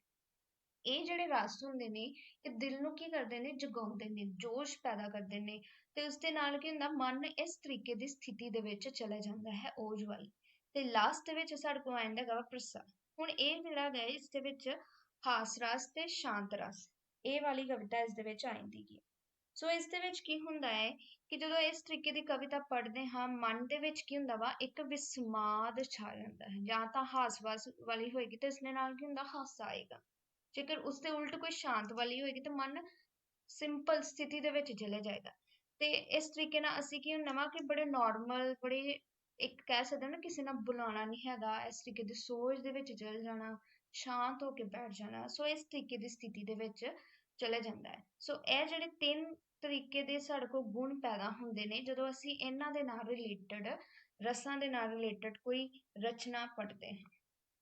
ਇਹ ਜਿਹੜੇ ਰਸ ਹੁੰਦੇ ਨੇ, ਇਹ ਦਿਲ ਨੂੰ ਕੀ ਕਰਦੇ ਨੇ? ਜਗਾਉਂਦੇ ਨੇ, ਜੋਸ਼ ਪੈਦਾ ਕਰਦੇ ਨੇ ਤੇ ਉਸ ਦੇ ਨਾਲ ਕੀ ਹੁੰਦਾ? ਮਨ ਇਸ ਤਰੀਕੇ ਦੀ ਸਥਿਤੀ ਦੇ ਵਿੱਚ ਚਲਾ ਜਾਂਦਾ ਹੈ ਓਜ ਵਾਲੀ। ਤੇ ਲਾਸਟ ਦੇ ਵਿੱਚ ਸਾਡੇ ਕੋਲ ਆਉਂਦਾ ਹੈਗਾ ਪ੍ਰਸਾ ਹੁਣ ਇਹ ਜਿਹੜਾ ਹੈ ਇਸ ਦੇ ਵਿੱਚ ਹਾਸ ਰਸ ਤੇ ਸ਼ਾਂਤ ਰਸ। ਇਹ ਵਾਲੀ ਕਵਿਤਾ ਇਸ ਦੇ ਵਿੱਚ ਆਉਂਦੀ ਹੈ। ਸੋ ਇਸ ਦੇ ਵਿੱਚ ਕੀ ਹੁੰਦਾ ਹੈ? ਕਿ ਜਦੋਂ ਇਸ ਤਰੀਕੇ ਦੀ ਕਵਿਤਾ ਪੜ੍ਹਦੇ ਹਾਂ, ਮਨ ਦੇ ਵਿੱਚ ਕੀ ਹੁੰਦਾ ਵਾ? ਇੱਕ ਵਿਸਮਾਦ ਛਾ ਜਾਂਦਾ ਹੈ, ਜਾਂ ਤਾਂ ਹਾਸਵਾਸ ਵਾਲੀ ਹੋਏਗੀ ਤੇ ਇਸ ਦੇ ਨਾਲ ਕੀ ਹੁੰਦਾ? ਹਾਸਾ ਆਏਗਾ। ਜੇਕਰ ਉਸ ਦੇ ਉਲਟ ਕੋਈ ਸ਼ਾਂਤ ਵਾਲੀ ਹੋਏਗੀ ਤਾਂ ਮਨ ਸਿੰਪਲ ਸਥਿਤੀ ਦੇ ਵਿੱਚ ਚਲੇ ਜਾਏਗਾ। ਤੇ ਇਸ ਤਰੀਕੇ ਨਾਲ ਅਸੀਂ ਕੀ ਹੁੰਦਾ ਵਾ ਕਿ ਬੜੇ ਨਾਰਮਲ ਬੜੇ ਇੱਕ ਕਹਿ ਸਕਦੇ ਨਾ, ਕਿਸੇ ਨਾਲ ਬੁਲਾਉਣਾ ਨਹੀਂ ਹੈਗਾ। ਇਸ ਤਰੀਕੇ ਦੀ ਸੋਚ ਦੇ ਵਿੱਚ ਚਲ ਜਾਣਾ, ਸ਼ਾਂਤ ਹੋ ਕੇ ਬੈਠ ਜਾਣਾ, ਸੋ ਇਸ ਤਰੀਕੇ ਦੀ ਸਥਿਤੀ ਦੇ ਵਿੱਚ ਚਲੇ ਜਾਂਦਾ ਹੈ। ਸੋ ਇਹ ਜਿਹੜੇ ਤਿੰਨ ਤਰੀਕੇ ਦੇ ਸਾਡੇ ਕੋਲ ਗੁਣ ਪੈਦਾ ਹੁੰਦੇ ਨੇ, ਜਦੋਂ ਅਸੀਂ ਇਹਨਾਂ ਦੇ ਨਾਲ ਰਿਲੇਟਡ ਰਸਾਂ ਦੇ ਨਾਲ ਰਿਲੇਟਡ ਕੋਈ ਰਚਨਾ ਪੜ੍ਹਦੇ ਹਾਂ।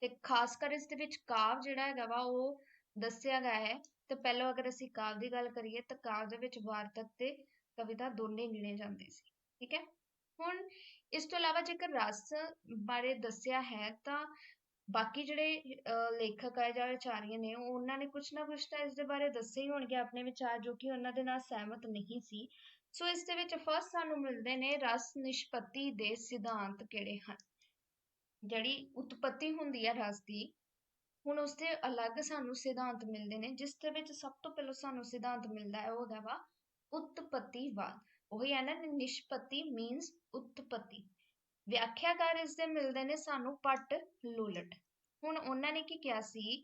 ਤੇ ਖਾਸ ਕਰ ਇਸ ਦੇ ਵਿੱਚ ਕਾਵ ਜਿਹੜਾ ਹੈਗਾ ਵਾ, ਉਹ ਦੱਸਿਆ ਗਿਆ ਹੈ। ਤੇ ਪਹਿਲਾਂ ਅਗਰ ਅਸੀਂ ਕਾਵ ਦੀ ਗੱਲ ਕਰੀਏ, ਤਾਂ ਕਾਵ ਦੇ ਵਿੱਚ ਵਾਰਤਕ ਤੇ ਕਵਿਤਾ ਦੋਨੇ ਗਿਣੇ ਜਾਂਦੇ ਸੀ, ਠੀਕ ਹੈ? ਹੁਣ ਇਸ ਤੋਂ ਇਲਾਵਾ ਜੇਕਰ ਰਸ ਬਾਰੇ ਦੱਸਿਆ ਹੈ, ਤਾਂ ਬਾਕੀ ਜਿਹੜੇ ਲੇਖਕ ਹੈ ਜਾਂ ਵਿਚਾਰੀਆਂ ਨੇ ਉਹਨਾਂ ਨੇ ਕੁਛ ਨਾ ਕੁਛ ਤਾਂ ਇਸ ਦੇ ਬਾਰੇ ਦੱਸੇ ਹੀ ਹੋਣਗੇ ਆਪਣੇ ਵਿਚਾਰ, ਜੋ ਕਿ ਉਹਨਾਂ ਦੇ ਨਾਲ ਸਹਿਮਤ ਨਹੀਂ ਸੀ। ਸੋ ਇਸ ਦੇ ਵਿੱਚ ਫਸਟ ਸਾਨੂੰ ਮਿਲਦੇ ਨੇ ਰਸ ਨਿਸ਼ਪਤੀ ਦੇ ਸਿਧਾਂਤ ਕਿਹੜੇ ਹਨ? ਜਿਹੜੀ ਉਤਪਤੀ ਹੁੰਦੀ ਹੈ ਰਸ ਦੀ, ਹੁਣ ਉਸ ਦੇ ਅਲੱਗ ਸਾਨੂੰ ਸਿਧਾਂਤ ਮਿਲਦੇ ਨੇ, ਜਿਸ ਦੇ ਵਿੱਚ ਸਭ ਤੋਂ ਪਹਿਲਾਂ ਸਾਨੂੰ ਸਿਧਾਂਤ ਮਿਲਦਾ ਹੈ, ਉਹ ਹੈਗਾ ਵਾ ਉਤਪਤੀਵਾਦ। ਉਹੀ ਹੈ ਨਾ, ਨਿਸ਼ਪਤੀ ਮੀਨਸ ਉਤਪਤੀ। ਵਿਆਖਿਆਕਾਰ ਇਸ ਦੇ ਮਿਲਦੇ ਨੇ ਸਾਨੂੰ ਪਟ ਲੋਲਟ। ਹੁਣ ਉਹਨਾਂ ਨੇ ਕੀ ਕਿਹਾ ਸੀ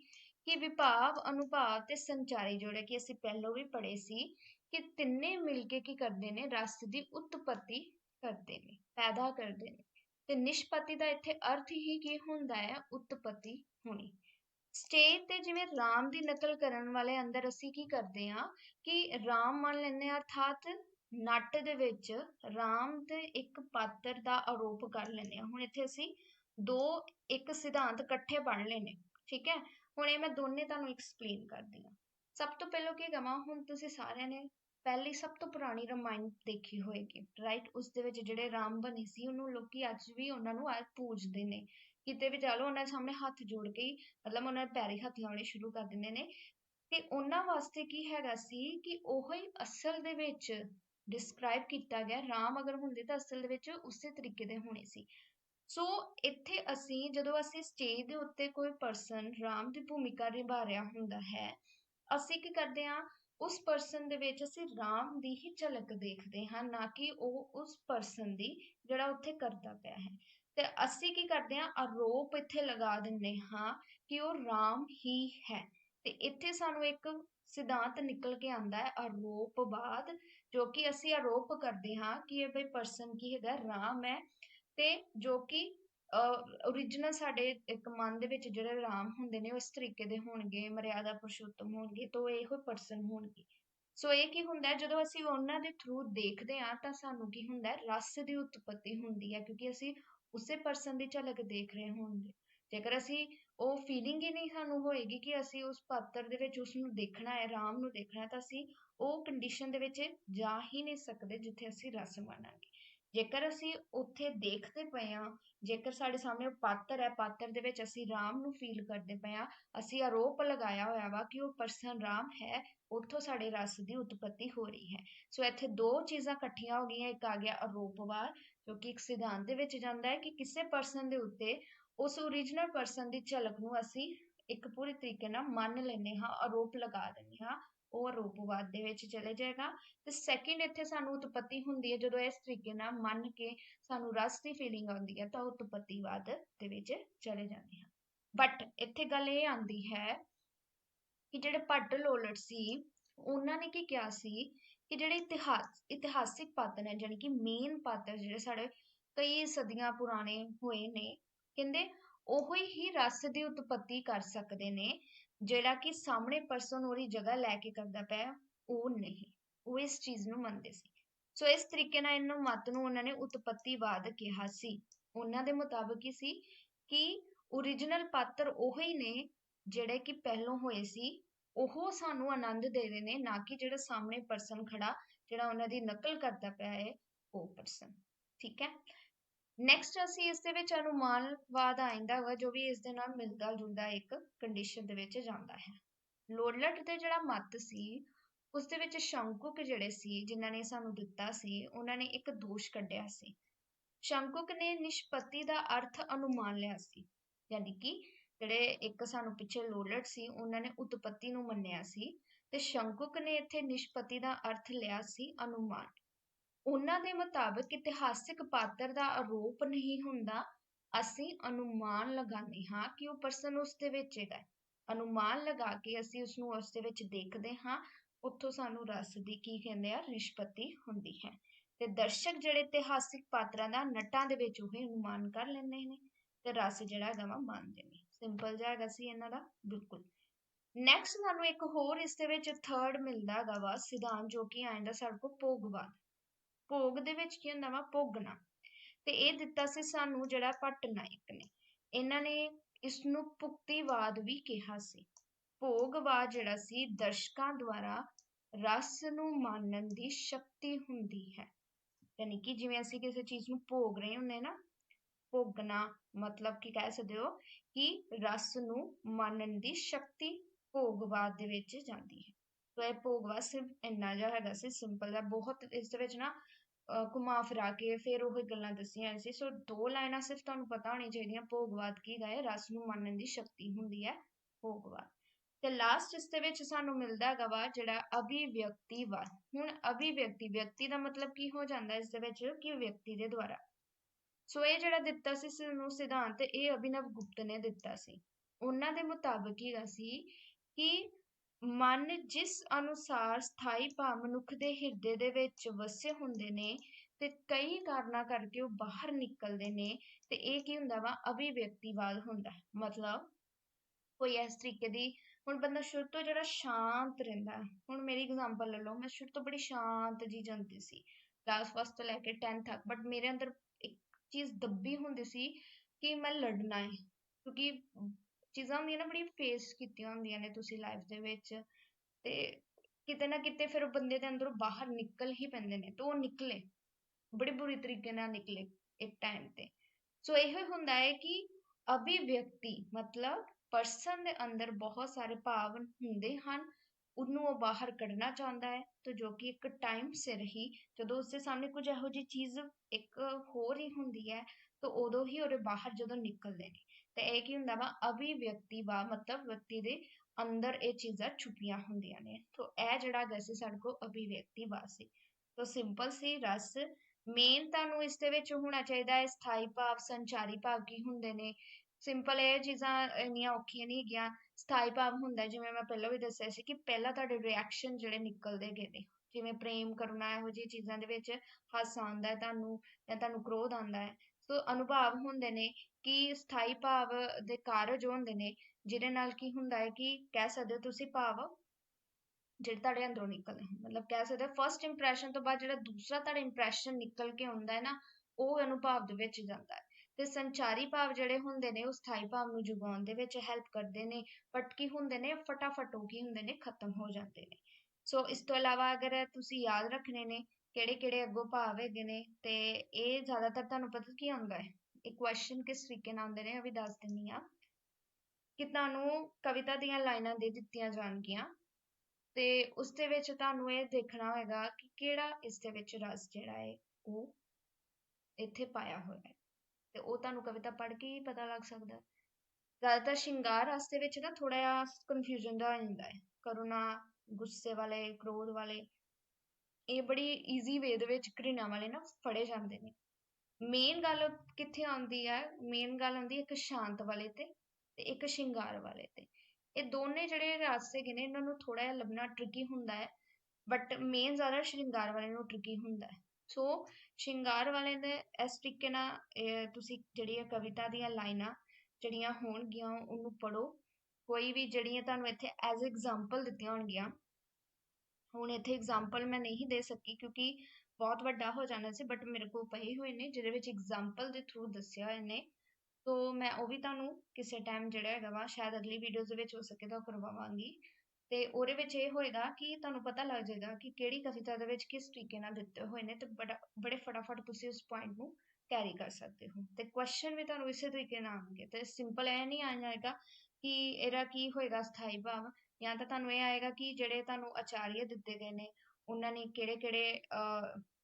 ਕਿ ਵਿਭਾਵ, ਅਨੁਭਾਵ ਤੇ ਸੰਚਾਰੀ ਜੋੜੇ ਕਿ ਅਸੀਂ ਪਹਿਲਾਂ ਵੀ ਪੜ੍ਹੇ ਸੀ ਕਿ ਤਿੰਨੇ ਮਿਲ ਕੇ ਕੀ ਕਰਦੇ ਨੇ ਰਸ ਦੀ ਉਤਪਤੀ ਕਰਦੇ ਨੇ, ਪੈਦਾ ਕਰਦੇ ਨੇ। ਤੇ ਨਿਸ਼ਪਤੀ ਦਾ ਇੱਥੇ ਅਰਥ ਹੀ ਕੀ ਹੁੰਦਾ ਹੈ? ਉਤਪਤੀ ਹੋਣੀ। ਸਟੇਜ ਤੇ ਜਿਵੇਂ ਰਾਮ ਦੀ ਨਕਲ ਕਰਨ ਵਾਲੇ ਅੰਦਰ ਅਸੀਂ ਕੀ ਕਰਦੇ ਹਾਂ ਕਿ ਰਾਮ ਮੰਨ ਲੈਂਦੇ ਹਾਂ, ਅਰਥਾਤ ਨੱਟ ਦੇ ਵਿੱਚ ਰਾਮ ਦੇ ਇੱਕ ਪਾਤਰ ਦਾ ਆਰੋਪ ਕਰ ਲੈਂਦੇ ਆ ਹੁਣ ਇੱਥੇ ਅਸੀਂ ਦੋ, ਇੱਕ ਸਿਧਾਂਤ ਇਕੱਠੇ ਪੜ੍ਹ ਲੈਣੇ ਠੀਕ ਹੈ? ਹੁਣ ਇਹ ਮੈਂ ਦੋਨੇ ਤੁਹਾਨੂੰ ਐਕਸਪਲੇਨ ਕਰਦੀ ਆ ਸਭ ਤੋਂ ਪਹਿਲਾਂ ਕੀ ਕਹਾਂ ਹੁਣ ਤੁਸੀਂ ਸਾਰਿਆਂ ਨੇ ਪਹਿਲੀ ਸਭ ਤੋਂ ਪੁਰਾਣੀ ਰਮਾਇਣ ਦੇਖੀ ਹੋਏਗੀ ਰਾਈਟ ਉਸ ਦੇ ਵਿੱਚ ਜਿਹੜੇ ਰਾਮ ਬਣੇ ਸੀ, ਉਹਨੂੰ ਲੋਕੀ ਅੱਜ ਵੀ ਉਹਨਾਂ ਨੂੰ ਅੱਜ ਪੂਜਦੇ ਨੇ। ਕਿਤੇ ਵੀ ਚਲੋ ਉਹਨਾਂ ਦੇ ਸਾਹਮਣੇ ਹੱਥ ਜੋੜ ਕੇ ਮਤਲਬ ਉਹਨਾਂ ਦੇ ਪੈਰੀ ਹੱਥ ਲਾਉਣੇ ਸ਼ੁਰੂ ਕਰ ਦਿੰਦੇ ਨੇ। ਤੇ ਉਹਨਾਂ ਵਾਸਤੇ ਕੀ ਹੈਗਾ ਸੀ ਕਿ ਉਹ ਹੀ ਅਸਲ ਦੇ ਵਿੱਚ ਡਿਸਕ੍ਰਾਈਬ ਕੀਤਾ ਗਿਆ, ਰਾਮ ਅਗਰ ਹੁੰਦੇ ਤਾਂ ਅਸਲ ਦੇ ਵਿੱਚ ਉਸੇ ਤਰੀਕੇ ਦੇ ਹੋਣੇ ਸੀ। ਸੋ ਇੱਥੇ ਅਸੀਂ, ਜਦੋਂ ਅਸੀਂ ਸਟੇਜ ਦੇ ਉੱਤੇ ਕੋਈ ਪਰਸਨ ਰਾਮ ਦੀ ਭੂਮਿਕਾ ਨਿਭਾ ਰਿਹਾ ਹੁੰਦਾ ਹੈ, ਅਸੀਂ ਕੀ ਕਰਦੇ ਹਾਂ, ਉਸ ਪਰਸਨ ਦੇ ਵਿੱਚ ਅਸੀਂ ਰਾਮ ਦੀ ਹੀ ਝਲਕ ਦੇਖਦੇ ਹਾਂ, ਨਾ ਕਿ ਉਹ ਉਸ ਪਰਸਨ ਦੀ, ਜਿਹੜਾ ਉੱਥੇ ਕਰਦਾ ਪਿਆ ਹੈ। ਤੇ ਅਸੀਂ ਕੀ ਕਰਦੇ ਹਾਂ ਆਰੋਪ ਇੱਥੇ ਲਗਾ ਦਿੰਦੇ ਹਾਂ ਕਿ ਉਹ ਰਾਮ ਹੀ ਹੈ। ਤੇ ਇੱਥੇ ਸਾਨੂੰ ਇੱਕ ਸਿਧਾਂਤ ਨਿਕਲ ਕੇ ਆਂਦਾ ਹੈ ਆਰੋਪਵਾਦ ਜੋ ਕਿ ਅਸੀਂ ਆਰੋਪ ਕਰਦੇ ਹਾਂ ਕਿ ਇਹ ਬਈ ਪਰਸਨ ਕੀ ਹੈਗਾ, ਰਾਮ ਹੈ। ਤੇ ਜੋ ਕਿ ਓਰੀਜਨਲ ਸਾਡੇ ਇੱਕ ਮਨ ਦੇ ਵਿੱਚ ਜਿਹੜੇ ਰਾਮ ਹੁੰਦੇ ਨੇ, ਉਹ ਇਸ ਤਰੀਕੇ ਦੇ ਹੋਣਗੇ, ਮਰਿਆਦਾ ਪੁਰਸ਼ੋਤਮ ਹੋਣਗੇ, ਤਾਂ ਇਹੋ ਪਰਸਨ ਹੋਣਗੇ। ਸੋ ਇਹ ਕੀ ਹੁੰਦਾ ਜਦੋਂ ਅਸੀਂ ਉਹਨਾਂ ਦੇ ਥਰੂ ਦੇਖਦੇ ਹਾਂ, ਤਾਂ ਸਾਨੂੰ ਕੀ ਹੁੰਦਾ ਰਸ ਦੀ ਉਤਪਤੀ ਹੁੰਦੀ ਹੈ, ਕਿਉਂਕਿ ਅਸੀਂ ਉਸੇ ਪਰਸਨ ਦੀ ਝਲਕ ਦੇਖ ਰਹੇ ਹੋਣਗੇ। ਜੇਕਰ ਅਸੀਂ ਉਹ ਫੀਲਿੰਗ ਹੀ ਨਹੀਂ ਸਾਨੂੰ ਹੋਏਗੀ ਕਿ ਅਸੀਂ ਉਸ ਪਾਤਰ ਦੇ ਵਿੱਚ ਉਸ ਨੂੰ ਦੇਖਣਾ ਹੈ, ਰਾਮ ਨੂੰ ਦੇਖਣਾ ਤਾਂ ਅਸੀਂ ਉਹ ਕੰਡੀਸ਼ਨ ਦੇ ਵਿੱਚ ਜਾ ਹੀ ਨਹੀਂ ਸਕਦੇ ਜਿੱਥੇ ਅਸੀਂ ਰਸ ਮਾਣਾਂਗੇ ਜੇਕਰ ਅਸੀਂ ਉੱਥੇ ਦੇਖਦੇ ਪਏ ਹਾਂ, ਜੇਕਰ ਸਾਡੇ ਸਾਹਮਣੇ ਉਹ ਪਾਤਰ ਹੈ, ਪਾਤਰ ਦੇ ਵਿੱਚ ਅਸੀਂ ਰਾਮ ਨੂੰ ਫੀਲ ਕਰਦੇ ਪਏ ਹਾਂ, ਅਸੀਂ ਆਰੋਪ ਲਗਾਇਆ ਹੋਇਆ ਵਾ ਕਿ ਉਹ ਪਰਸਨ ਰਾਮ ਹੈ, ਉੱਥੋਂ ਸਾਡੇ ਰਸ ਦੀ ਉਤਪਤੀ ਹੋ ਰਹੀ ਹੈ। ਸੋ ਇੱਥੇ ਦੋ ਚੀਜ਼ਾਂ ਇਕੱਠੀਆਂ ਹੋ ਗਈਆਂ, ਇੱਕ ਆ ਗਿਆ ਆਰੋਪਵਾਦ, ਜੋ ਕਿ ਇੱਕ ਸਿਧਾਂਤ ਦੇ ਵਿੱਚ ਜਾਂਦਾ ਹੈ ਕਿ ਕਿਸੇ ਪਰਸਨ ਦੇ ਉੱਤੇ ਉਸ ਓਰੀਜਨਲ ਪਰਸਨ ਦੀ ਝਲਕ ਨੂੰ ਅਸੀਂ ਇੱਕ ਪੂਰੀ ਤਰੀਕੇ ਨਾਲ ਮੰਨ ਲੈਂਦੇ ਹਾਂ, ਆਰੋਪ ਲਗਾ ਦਿੰਦੇ ਹਾਂ। ਉਹ ਆਰੋਪਵਾਦ ਦੇ ਵਿੱਚ ਚਲੇ ਜਾਏਗਾ। ਤੇ ਸੈਕਿੰਡ ਇੱਥੇ ਸਾਨੂੰ ਉਤਪਤੀ ਹੁੰਦੀ ਹੈ, ਜਦੋਂ ਇਸ ਤਰੀਕੇ ਨਾਲ ਮੰਨ ਕੇ ਸਾਨੂੰ ਰਸ ਦੀ ਫੀਲਿੰਗ ਆਉਂਦੀ ਹੈ, ਤਾਂ ਉਤਪਤੀਵਾਦ ਦੇ ਵਿੱਚ ਚਲੇ ਜਾਂਦੇ ਹਾਂ। ਬਟ ਇੱਥੇ ਗੱਲ ਇਹ ਆਉਂਦੀ ਹੈ ਕਿ ਜਿਹੜੇ ਭੱਟ ਲੋਲਟ ਸੀ, ਉਹਨਾਂ ਨੇ ਕੀ ਕਿਹਾ ਸੀ ਕਿ ਜਿਹੜੇ ਇਤਿਹਾਸ, ਇਤਿਹਾਸਿਕ ਪਾਤਰ ਨੇ ਜਾਨੀ ਕਿ ਮੇਨ ਪਾਤਰ ਜਿਹੜੇ ਸਾਡੇ ਕਈ ਸਦੀਆਂ ਪੁਰਾਣੇ ਹੋਏ ਨੇ ਕਹਿੰਦੇ ਉਹੋ ਹੀ ਰਸ ਦੀ ਉਤਪਤੀ ਕਰ ਸਕਦੇ ਨੇ, ਜਿਹੜਾ ਕਿ ਸਾਹਮਣੇ ਪਰਸਨ ਉਹਦੀ ਜਗ੍ਹਾ ਲੈ ਕੇ ਕਰਦਾ ਪਿਆ, ਉਹ ਨਹੀਂ। ਉਹ ਇਸ ਚੀਜ਼ ਨੂੰ ਮੰਨਦੇ ਸੀ। ਸੋ ਇਸ ਤਰੀਕੇ ਨਾਲ ਇਹਨੂੰ ਮਤ ਨੂੰ ਉਹਨਾਂ ਨੇ ਉਤਪਤੀਵਾਦ ਕਿਹਾ ਸੀ। ਉਹਨਾਂ ਦੇ ਮੁਤਾਬਕ ਹੀ ਸੀ ਕਿ origignal ਪਾਤਰ ਉਹ ਨੇ ਜਿਹੜੇ ਕਿ ਪਹਿਲੋਂ ਹੋਏ ਸੀ। ਉਹ ਸਾਨੂੰ ਆਨੰਦ ਦੇ ਰਹੇ ਨੇ, ਨਾ ਕਿ ਜਿਹੜਾ ਸਾਹਮਣੇ ਪਰਸਨ ਖੜਾ, ਜਿਹੜਾ ਉਹਨਾਂ ਦੀ ਨਕਲ ਕਰਦਾ ਪਿਆ ਹੈ, ਉਹ ਪਰਸਨ ਠੀਕ ਹੈ? ਨੈਕਸਟ ਅਸੀਂ ਇਸ ਦੇ ਵਿੱਚ ਅਨੁਮਾਨਵਾਦ ਆਇੰਦਾ ਵਾ, ਜੋ ਵੀ ਇਸ ਦੇ ਨਾਲ ਮਿਲਦਾ ਜੁਲਦਾ ਇੱਕ ਕੰਡੀਸ਼ਨ ਦੇ ਵਿੱਚ ਜਾਂਦਾ ਹੈ। ਲੋਡਲਟ ਦੇ ਜਿਹੜਾ ਮਤ ਸੀ, ਉਸ ਦੇ ਵਿੱਚ ਸ਼ੰਕੁਕ ਜਿਹੜੇ ਸੀ, ਜਿਨ੍ਹਾਂ ਨੇ ਸਾਨੂੰ ਦਿੱਤਾ ਸੀ, ਉਹਨਾਂ ਨੇ ਇੱਕ ਦੋਸ਼ ਕੱਢਿਆ ਸੀ। ਸ਼ੰਕੁਕ ਨੇ ਨਿਸ਼ਪਤੀ ਦਾ ਅਰਥ ਅਨੁਮਾਨ ਲਿਆ ਸੀ। ਯਾਨੀ ਕਿ ਜਿਹੜੇ ਇੱਕ ਸਾਨੂੰ ਪਿੱਛੇ ਲੋਡਲਟ ਸੀ, ਉਹਨਾਂ ਨੇ ਉਤਪਤੀ ਨੂੰ ਮੰਨਿਆ ਸੀ ਤੇ ਸ਼ੰਕੁਕ ਨੇ ਇੱਥੇ ਨਿਸ਼ਪਤੀ ਦਾ ਅਰਥ ਲਿਆ ਸੀ ਅਨੁਮਾਨ। ਉਹਨਾਂ ਦੇ ਮੁਤਾਬਕ ਇਤਿਹਾਸਿਕ ਪਾਤਰ ਦਾ ਆਰੋਪ ਨਹੀਂ ਹੁੰਦਾ। ਅਸੀਂ ਅਨੁਮਾਨ ਲਗਾਉਂਦੇ ਹਾਂ ਕਿ ਉਹ ਪਰਸਨ ਉਸ ਦੇ ਵਿੱਚ ਹੈਗਾ ਅਨੁਮਾਨ ਲਗਾ ਕੇ ਅਸੀਂ ਉਸ ਨੂੰ ਉਸ ਦੇ ਵਿੱਚ ਦੇਖਦੇ ਹਾਂ। ਉੱਥੋਂ ਸਾਨੂੰ ਰਸ ਦੀ ਕੀ ਕਹਿੰਦੇ ਆ ਨਿਸ਼ਪਤੀ ਹੁੰਦੀ ਹੈ। ਤੇ ਦਰਸ਼ਕ ਜਿਹੜੇ ਇਤਿਹਾਸਿਕ ਪਾਤਰਾਂ ਦਾ ਨਟਾਂ ਦੇ ਵਿੱਚ ਉਹ ਅਨੁਮਾਨ ਕਰ ਲੈਂਦੇ ਨੇ ਤੇ ਰਸ ਜਿਹੜਾ ਹੈਗਾ ਵਾ ਮੰਨਦੇ ਨੇ। ਸਿੰਪਲ ਜਿਹਾ ਸੀ ਇਹਨਾਂ ਦਾ, ਬਿਲਕੁਲ। ਨੈਕਸਟ ਸਾਨੂੰ ਇੱਕ ਹੋਰ ਇਸ ਦੇ ਵਿੱਚ ਥਰਡ ਮਿਲਦਾ ਹੈਗਾ ਵਾ, ਸਿਧਾਂਤ ਜੋ ਕਿ ਆਇਂਦਾ ਸਾਡੇ ਕੋਲ ਭੋਗਵਾਦ। ਭੋਗ ਦੇ ਵਿੱਚ ਕੀ ਹੁੰਦਾ ਵਾ? ਭੋਗਣਾ। ਤੇ ਇਹ ਦਿੱਤਾ ਸੀ ਸਾਨੂੰ ਜਿਹੜਾ ਭੱਟ ਨਾਇਕ ਨੇ। ਇਹਨਾਂ ਨੇ ਇਸ ਨੂੰ ਭੁਕਤੀਵਾਦ ਵੀ ਕਿਹਾ ਸੀ। ਭੋਗਵਾਦ ਜਿਹੜਾ ਸੀ, ਦਰਸ਼ਕਾਂ ਦੁਆਰਾ ਰਸ ਨੂੰ ਮਾਨਣ ਦੀ ਸ਼ਕਤੀ ਹੁੰਦੀ ਹੈ। ਯਾਨੀ ਕਿ ਜਿਵੇਂ ਅਸੀਂ ਕਿਸੇ ਚੀਜ਼ ਨੂੰ ਭੋਗ ਰਹੇ ਹੁੰਦੇ ਨਾ, ਭੋਗਣਾ ਮਤਲਬ ਕਿ ਕਹਿ ਸਕਦੇ ਹੋ ਕਿ ਰਸ ਨੂੰ ਮਾਨਣ ਦੀ ਸ਼ਕਤੀ ਭੋਗਵਾਦ ਦੇ ਵਿੱਚ ਜਾਂਦੀ ਹੈ। ਸੋ ਇਹ ਭੋਗਵਾਦ ਸਿਰਫ ਇੰਨਾ ਜਿਹਾ ਹੈਗਾ ਸੀ ਸਿੰਪਲ ਜਿਹਾ ਬਹੁਤ ਇਸ ਦੇ ਵਿੱਚ ਨਾ ਘੁਮਾ ਫਿਰਾ ਕੇ ਫਿਰ ਉਹ ਗੱਲਾਂ ਦੱਸੀਆਂ ਸੀ। ਸੋ ਦੋ ਲਾਈਨਾਂ ਸਿਰਫ ਤੁਹਾਨੂੰ ਪਤਾ ਹੋਣੀ ਚਾਹੀਦੀਆਂ, ਭੋਗਵਾਦ ਕੀ ਗਏ ਰਸ ਨੂੰ ਮੰਨਣ ਦੀ ਸ਼ਕਤੀ ਹੁੰਦੀ ਹੈ, ਭੋਗਵਾਦ। ਤੇ ਲਾਸਟ ਇਸ ਦੇ ਵਿੱਚ ਸਾਨੂੰ ਮਿਲਦਾ ਹੈਗਾ ਵਾ ਜਿਹੜਾ ਅਭਿਵਿਅਕਤੀਵਾਦ। ਹੁਣ ਅਭਿਵਿਅਕਤੀ, ਵਿਅਕਤੀ ਦਾ ਮਤਲਬ ਕੀ ਹੋ ਜਾਂਦਾ ਇਸ ਦੇ ਵਿੱਚ ਕਿ ਵਿਅਕਤੀ ਦੇ ਦੁਆਰਾ। ਸੋ ਇਹ ਜਿਹੜਾ ਦਿੱਤਾ ਸੀ ਸਾਨੂੰ ਸਿਧਾਂਤ, ਇਹ ਅਭਿਨਵ ਗੁਪਤ ਨੇ ਦਿੱਤਾ ਸੀ। ਉਹਨਾਂ ਦੇ ਮੁਤਾਬਕ ਹੀ ਸੀ ਕਿ ਮਨ ਜਿਸ ਅਨੁਸਾਰ ਸਥਾਈ ਭਾਵ ਮਨੁੱਖ ਦੇ ਹਿਰਦੇ ਦੇ ਵਿੱਚ ਵਸੇ ਹੁੰਦੇ ਨੇ ਤੇ ਕਈ ਕਾਰਨਾਂ ਕਰਕੇ ਉਹ ਬਾਹਰ ਨਿਕਲਦੇ ਨੇ ਤੇ ਇਹ ਕੀ ਹੁੰਦਾ ਵਾ? ਅਭਿਵਿਅਕਤੀਵਾਦ ਹੁੰਦਾ। ਮਤਲਬ ਕੋਈ ਇਸ ਤਰੀਕੇ ਦੀ ਹੁਣ ਬੰਦਾ ਸ਼ੁਰੂ ਤੋਂ ਜਿਹੜਾ ਸ਼ਾਂਤ ਰਹਿੰਦਾ, ਹੁਣ ਮੇਰੀ ਐਗਜ਼ਾਮਪਲ ਲੈ ਲਓ, ਮੈਂ ਸ਼ੁਰੂ ਤੋਂ ਬੜੀ ਸ਼ਾਂਤ ਜੀ ਜਾਂਦੀ ਸੀ। ਕਲਾਸ ਫਸਟ ਤੋਂ ਲੈ ਕੇ 10 ਤੱਕ ਬਟ ਮੇਰੇ ਅੰਦਰ ਇੱਕ ਚੀਜ਼ ਦੱਬੀ ਹੁੰਦੀ ਸੀ ਕਿ ਮੈਂ ਲੜਨਾ ਹੈ ਕਿਉਂਕਿ ਚੀਜ਼ਾਂ ਹੁੰਦੀਆਂ ਨਾ ਬੜੀ ਫੇਸ ਕੀਤੀਆਂ ਹੁੰਦੀਆਂ ਨੇ ਤੁਸੀਂ ਲਾਈਫ ਦੇ ਵਿੱਚ ਤੇ ਕਿਤੇ ਨਾ ਕਿਤੇ ਫਿਰ ਬੰਦੇ ਦੇ ਅੰਦਰੋਂ ਬਾਹਰ ਨਿਕਲ ਹੀ ਪੈਂਦੇ ਨੇ ਤੇ ਉਹ ਨਿਕਲੇ, ਬੜੀ ਬੁਰੀ ਤਰੀਕੇ ਨਾਲ ਨਿਕਲੇ ਇੱਕ ਟਾਈਮ ਤੇ। ਸੋ ਇਹ ਹੁੰਦਾ ਹੈ ਕਿ ਅਭਿਵਿਅਕਤੀ ਮਤਲਬ ਪਰਸਨ ਦੇ ਅੰਦਰ ਬਹੁਤ ਸਾਰੇ ਭਾਵ ਹੁੰਦੇ ਹਨ, ਉਹਨੂੰ ਉਹ ਬਾਹਰ ਕੱਢਣਾ ਚਾਹੁੰਦਾ ਹੈ ਤੇ ਜੋ ਕਿ ਇੱਕ ਟਾਈਮ ਸਿਰ ਹੀ ਜਦੋਂ ਉਸਦੇ ਸਾਹਮਣੇ ਕੁਝ ਇਹੋ ਜਿਹੀ ਚੀਜ਼ ਇੱਕ ਹੋਰ ਹੀ ਹੁੰਦੀ ਹੈ, ਤਾਂ ਉਦੋਂ ਹੀ ਉਹਦੇ ਬਾਹਰ ਜਦੋਂ ਨਿਕਲਦੇ ਨੇ। ਤੇ ਇਹ ਕੀ ਹੁੰਦਾ ਵਾ? ਅਭਿਵਿਅਕਤੀ ਵਾ, ਮਤਲਬ ਵਿਅਕਤੀ ਦੇ ਅੰਦਰ ਇਹ ਚੀਜ਼ਾਂ ਛੁਪੀਆਂ ਹੁੰਦੀਆਂ ਨੇ। ਤੋਂ ਇਹ ਜਿਹੜਾ ਹੈਗਾ ਸੀ ਸਾਡੇ ਕੋਲ ਅਭਿਵਿਅਕਤੀ ਵਾ ਸੀ। ਤੋਂ ਸਿੰਪਲ ਸੀ, ਰਸ। ਮੇਨ ਤੁਹਾਨੂੰ ਇਸ ਦੇ ਵਿੱਚ ਹੋਣਾ ਚਾਹੀਦਾ ਹੈ, ਸਥਾਈ ਭਾਵ, ਸੰਚਾਰੀ ਭਾਵ ਕੀ ਹੁੰਦੇ ਨੇ। ਸਿੰਪਲ ਇਹ ਚੀਜ਼ਾਂ ਇੰਨੀਆਂ ਔਖੀਆਂ ਨਹੀਂ ਹੈਗੀਆਂ। ਸਥਾਈ ਭਾਵ ਹੁੰਦਾ ਜਿਵੇਂ ਮੈਂ ਪਹਿਲਾਂ ਵੀ ਦੱਸਿਆ ਸੀ ਕਿ ਪਹਿਲਾਂ ਤੁਹਾਡੇ ਰਿਐਕਸ਼ਨ ਜਿਹੜੇ ਨਿਕਲਦੇ ਗਏ ਨੇ। ਜਿਵੇਂ ਪ੍ਰੇਮ ਕਰਨਾ, ਇਹੋ ਜਿਹੀ ਚੀਜ਼ਾਂ ਦੇ ਵਿੱਚ ਹਾਸਾ ਆਉਂਦਾ ਹੈ ਤੁਹਾਨੂੰ ਜਾਂ ਤੁਹਾਨੂੰ ਕ੍ਰੋਧ ਆਉਂਦਾ ਹੈ। ਸੋ ਅਨੁਭਵ ਹੁੰਦੇ ਨੇ। ਕਿ ਸਥਾਈ ਭਾਵ ਦੇ ਕਾਰਜ ਹੁੰਦੇ ਨੇ, ਜਿਹਦੇ ਨਾਲ ਕੀ ਹੁੰਦਾ ਹੈ ਕਿ ਕਹਿ ਸਕਦੇ ਹੋ ਤੁਸੀਂ ਭਾਵ ਜਿਹੜੇ ਤੁਹਾਡੇ ਅੰਦਰੋਂ ਨਿਕਲਦੇ ਮਤਲਬ ਕਹਿ ਸਕਦੇ ਹੋ ਫਰਸਟ ਇੰਪ੍ਰੈਸ਼ਨ ਤੋਂ ਬਾਅਦ ਜਿਹੜਾ ਦੂਸਰਾ ਤੁਹਾਡਾ ਇੰਪ੍ਰੈਸ਼ਨ ਨਿਕਲ ਕੇ ਆਉਂਦਾ ਹੈ ਨਾ, ਉਹ ਅਨੁਭਵ ਦੇ ਵਿੱਚ ਜਾਂਦਾ ਹੈ। ਤੇ ਸੰਚਾਰੀ ਭਾਵ ਜਿਹੜੇ ਹੁੰਦੇ ਨੇ, ਉਹ ਸਥਾਈ ਭਾਵ ਨੂੰ ਜਗਾਉਣ ਦੇ ਵਿੱਚ ਹੈਲਪ ਕਰਦੇ ਨੇ ਬਟ ਕੀ ਹੁੰਦੇ ਨੇ ਫਟਾਫਟ ਉਹ ਕੀ ਹੁੰਦੇ ਨੇ, ਖਤਮ ਹੋ ਜਾਂਦੇ ਨੇ। ਸੋ ਇਸ ਤੋਂ ਇਲਾਵਾ ਅਗਰ ਤੁਸੀਂ ਯਾਦ ਰੱਖਣੇ ਨੇ ਕਿਹੜੇ ਕਿਹੜੇ ਅੱਗੋਂ ਭਾਵ ਹੈਗੇ ਨੇ, ਤੇ ਇਹ ਜ਼ਿਆਦਾਤਰ ਤੁਹਾਨੂੰ ਪਤਾ ਕੀ ਆਉਂਦਾ ਹੈ? ਇਹ ਕੁਐਸਚਨ ਕਿਸ ਤਰੀਕੇ ਨਾਲ ਆਉਂਦੇ ਨੇ ਇਹ ਵੀ ਦੱਸ ਦਿੰਨੀ ਆ ਕਿ ਤੁਹਾਨੂੰ ਕਵਿਤਾ ਦੀਆਂ ਲਾਈਨਾਂ ਦੇ ਦਿੱਤੀਆਂ ਜਾਣਗੀਆਂ ਤੇ ਉਸ ਦੇ ਵਿੱਚ ਤੁਹਾਨੂੰ ਇਹ ਦੇਖਣਾ ਹੋਏਗਾ ਕਿ ਕਿਹੜਾ ਇਸ ਦੇ ਵਿੱਚ ਰਸ ਜਿਹੜਾ ਹੈ ਉਹ ਇੱਥੇ ਪਾਇਆ ਹੋਇਆ ਹੈ। ਤੇ ਉਹ ਤੁਹਾਨੂੰ ਕਵਿਤਾ ਪੜ੍ਹ ਕੇ ਹੀ ਪਤਾ ਲੱਗ ਸਕਦਾ ਜ਼ਿਆਦਾਤਰ ਸ਼ਿੰਗਾਰ ਰਸ ਦੇ ਵਿੱਚ ਨਾ ਥੋੜਾ ਜਿਹਾ ਕਨਫਿਊਜ਼ਨ ਦਾ ਹੋ ਹੈ। ਕਰੁਣਾ, ਗੁੱਸੇ ਵਾਲੇ, ਕ੍ਰੋਧ ਵਾਲੇ, ਇਹ ਬੜੀ ਈਜ਼ੀ ਵੇ ਦੇ ਵਿੱਚ ਘ੍ਰਿਣਾ ਵਾਲੇ ਨਾ ਫੜੇ ਜਾਂਦੇ ਨੇ। ਮੇਨ ਗੱਲ ਕਿੱਥੇ ਆਉਂਦੀ ਹੈ ਮੇਨ ਗੱਲ ਆਉਂਦੀ ਇੱਕ ਸ਼ਾਂਤ ਵਾਲੇ ਤੇ ਤੇ ਇੱਕ ਸ਼ਿੰਗਾਰ ਵਾਲੇ ਤੇ। ਇਹ ਦੋਨੇ ਜਿਹੜੇ ਰਸ ਹੈਗੇ ਨੇ, ਇਹਨਾਂ ਨੂੰ ਥੋੜਾ ਜਿਹਾ ਲੱਭਣਾ ਟ੍ਰਿਕੀ ਹੁੰਦਾ ਹੈ ਬਟ ਮੇਨ ਜ਼ਿਆਦਾ ਸ਼ਿੰਗਾਰ ਵਾਲੇ ਨੂੰ ਟ੍ਰਿਕੀ ਹੁੰਦਾ ਹੈ। ਸੋ ਸ਼ਿੰਗਾਰ ਵਾਲੇ ਦੇ ਇਸ ਤਰੀਕੇ ਨਾਲ ਤੁਸੀਂ ਜਿਹੜੀ ਕਵਿਤਾ ਦੀਆਂ ਲਾਈਨਾਂ ਜਿਹੜੀਆਂ ਹੋਣਗੀਆਂ, ਉਹਨੂੰ ਪੜੋ ਕੋਈ ਵੀ ਜਿਹੜੀਆਂ ਤੁਹਾਨੂੰ ਇੱਥੇ ਐਜ਼ ਐਗਜ਼ਾਮਪਲ ਦਿੱਤੀਆਂ ਹੋਣਗੀਆਂ, ਹੁਣ ਇੱਥੇ ਐਗਜ਼ਾਮਪਲ ਮੈਂ ਨਹੀਂ ਦੇ ਸਕੀ ਕਿਉਂਕਿ ਬਹੁਤ ਵੱਡਾ ਹੋ ਜਾਣਾ ਸੀ ਬਟ ਮੇਰੇ ਕੋਲ ਪਏ ਹੋਏ ਨੇ, ਜਿਹਦੇ ਵਿੱਚ ਐਗਜ਼ਾਮਪਲ ਦੇ ਥਰੂ ਦੱਸਿਆ ਹੋਏ ਨੇ ਸੋ ਮੈਂ ਉਹ ਵੀ ਤੁਹਾਨੂੰ ਕਿਸੇ ਟਾਈਮ ਜਿਹੜਾ ਹੈਗਾ ਵਾ, ਸ਼ਾਇਦ ਅਗਲੀ ਵੀਡੀਓਜ਼ ਦੇ ਵਿੱਚ ਹੋ ਸਕੇ ਤਾਂ ਕਰਵਾਵਾਂਗੀ। ਤੇ ਉਹਦੇ ਵਿੱਚ ਇਹ ਹੋਏਗਾ ਕਿ ਤੁਹਾਨੂੰ ਪਤਾ ਲੱਗ ਜਾਏਗਾ ਕਿ ਕਿਹੜੀ ਕਵਿਤਾ ਦੇ ਵਿੱਚ ਕਿਸ ਤਰੀਕੇ ਨਾਲ ਦਿੱਤੇ ਹੋਏ ਨੇ, ਤੇ ਬੜਾ, ਬੜੇ ਫਟਾਫਟ ਤੁਸੀਂ ਉਸ ਪੁਆਇੰਟ ਨੂੰ ਕੈਰੀ ਕਰ ਸਕਦੇ ਹੋ। ਤੇ ਕੁਐਸਚਨ ਵੀ ਤੁਹਾਨੂੰ ਇਸੇ ਤਰੀਕੇ ਨਾਲ ਆਉਣਗੇ। ਤੇ ਸਿੰਪਲ ਇਹ ਨਹੀਂ ਆ ਜਾਏਗਾ ਕਿ ਇਹਦਾ ਕੀ ਹੋਏਗਾ ਸਥਾਈ ਭਾਵ, ਜਾਂ ਤਾਂ ਤੁਹਾਨੂੰ ਇਹ ਆਏਗਾ ਕਿ ਜਿਹੜੇ ਤੁਹਾਨੂੰ ਆਚਾਰੀਆ ਦਿੱਤੇ ਗਏ ਨੇ ਉਹਨਾਂ ਨੇ ਕਿਹੜੇ ਕਿਹੜੇ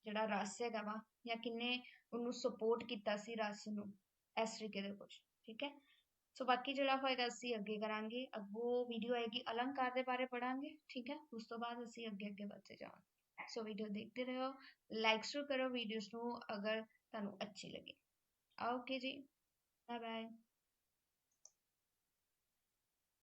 ਜਿਹੜਾ ਰਸ ਹੈਗਾ ਵਾ ਜਾਂ ਕਿੰਨੇ ਉਹਨੂੰ ਸਪੋਰਟ ਕੀਤਾ ਸੀ ਰਸ ਨੂੰ ਇਸ ਤਰੀਕੇ ਦੇ ਕੁਝ ਠੀਕ ਹੈ? ਸੋ ਬਾਕੀ ਜਿਹੜਾ ਹੋਏਗਾ ਅਸੀਂ ਅੱਗੇ ਕਰਾਂਗੇ, ਅੱਗੋਂ ਵੀਡੀਓ ਆਏਗੀ ਅਲੰਕਾਰ ਦੇ ਬਾਰੇ ਪੜਾਂਗੇ ਠੀਕ ਹੈ? ਉਸ ਤੋਂ ਬਾਅਦ ਅਸੀਂ ਅੱਗੇ ਅੱਗੇ ਵਧਦੇ ਜਾਵਾਂਗੇ। ਸੋ ਵੀਡੀਓ ਦੇਖਦੇ ਰਹੋ ਲਾਈਕ ਸ਼ੁਰੂ ਕਰੋ ਵੀਡੀਓਜ਼ ਨੂੰ ਅਗਰ ਤੁਹਾਨੂੰ ਅੱਛੀ ਲੱਗੇ। ਓਕੇ ਜੀ ਬਾਏ ਬਾਏ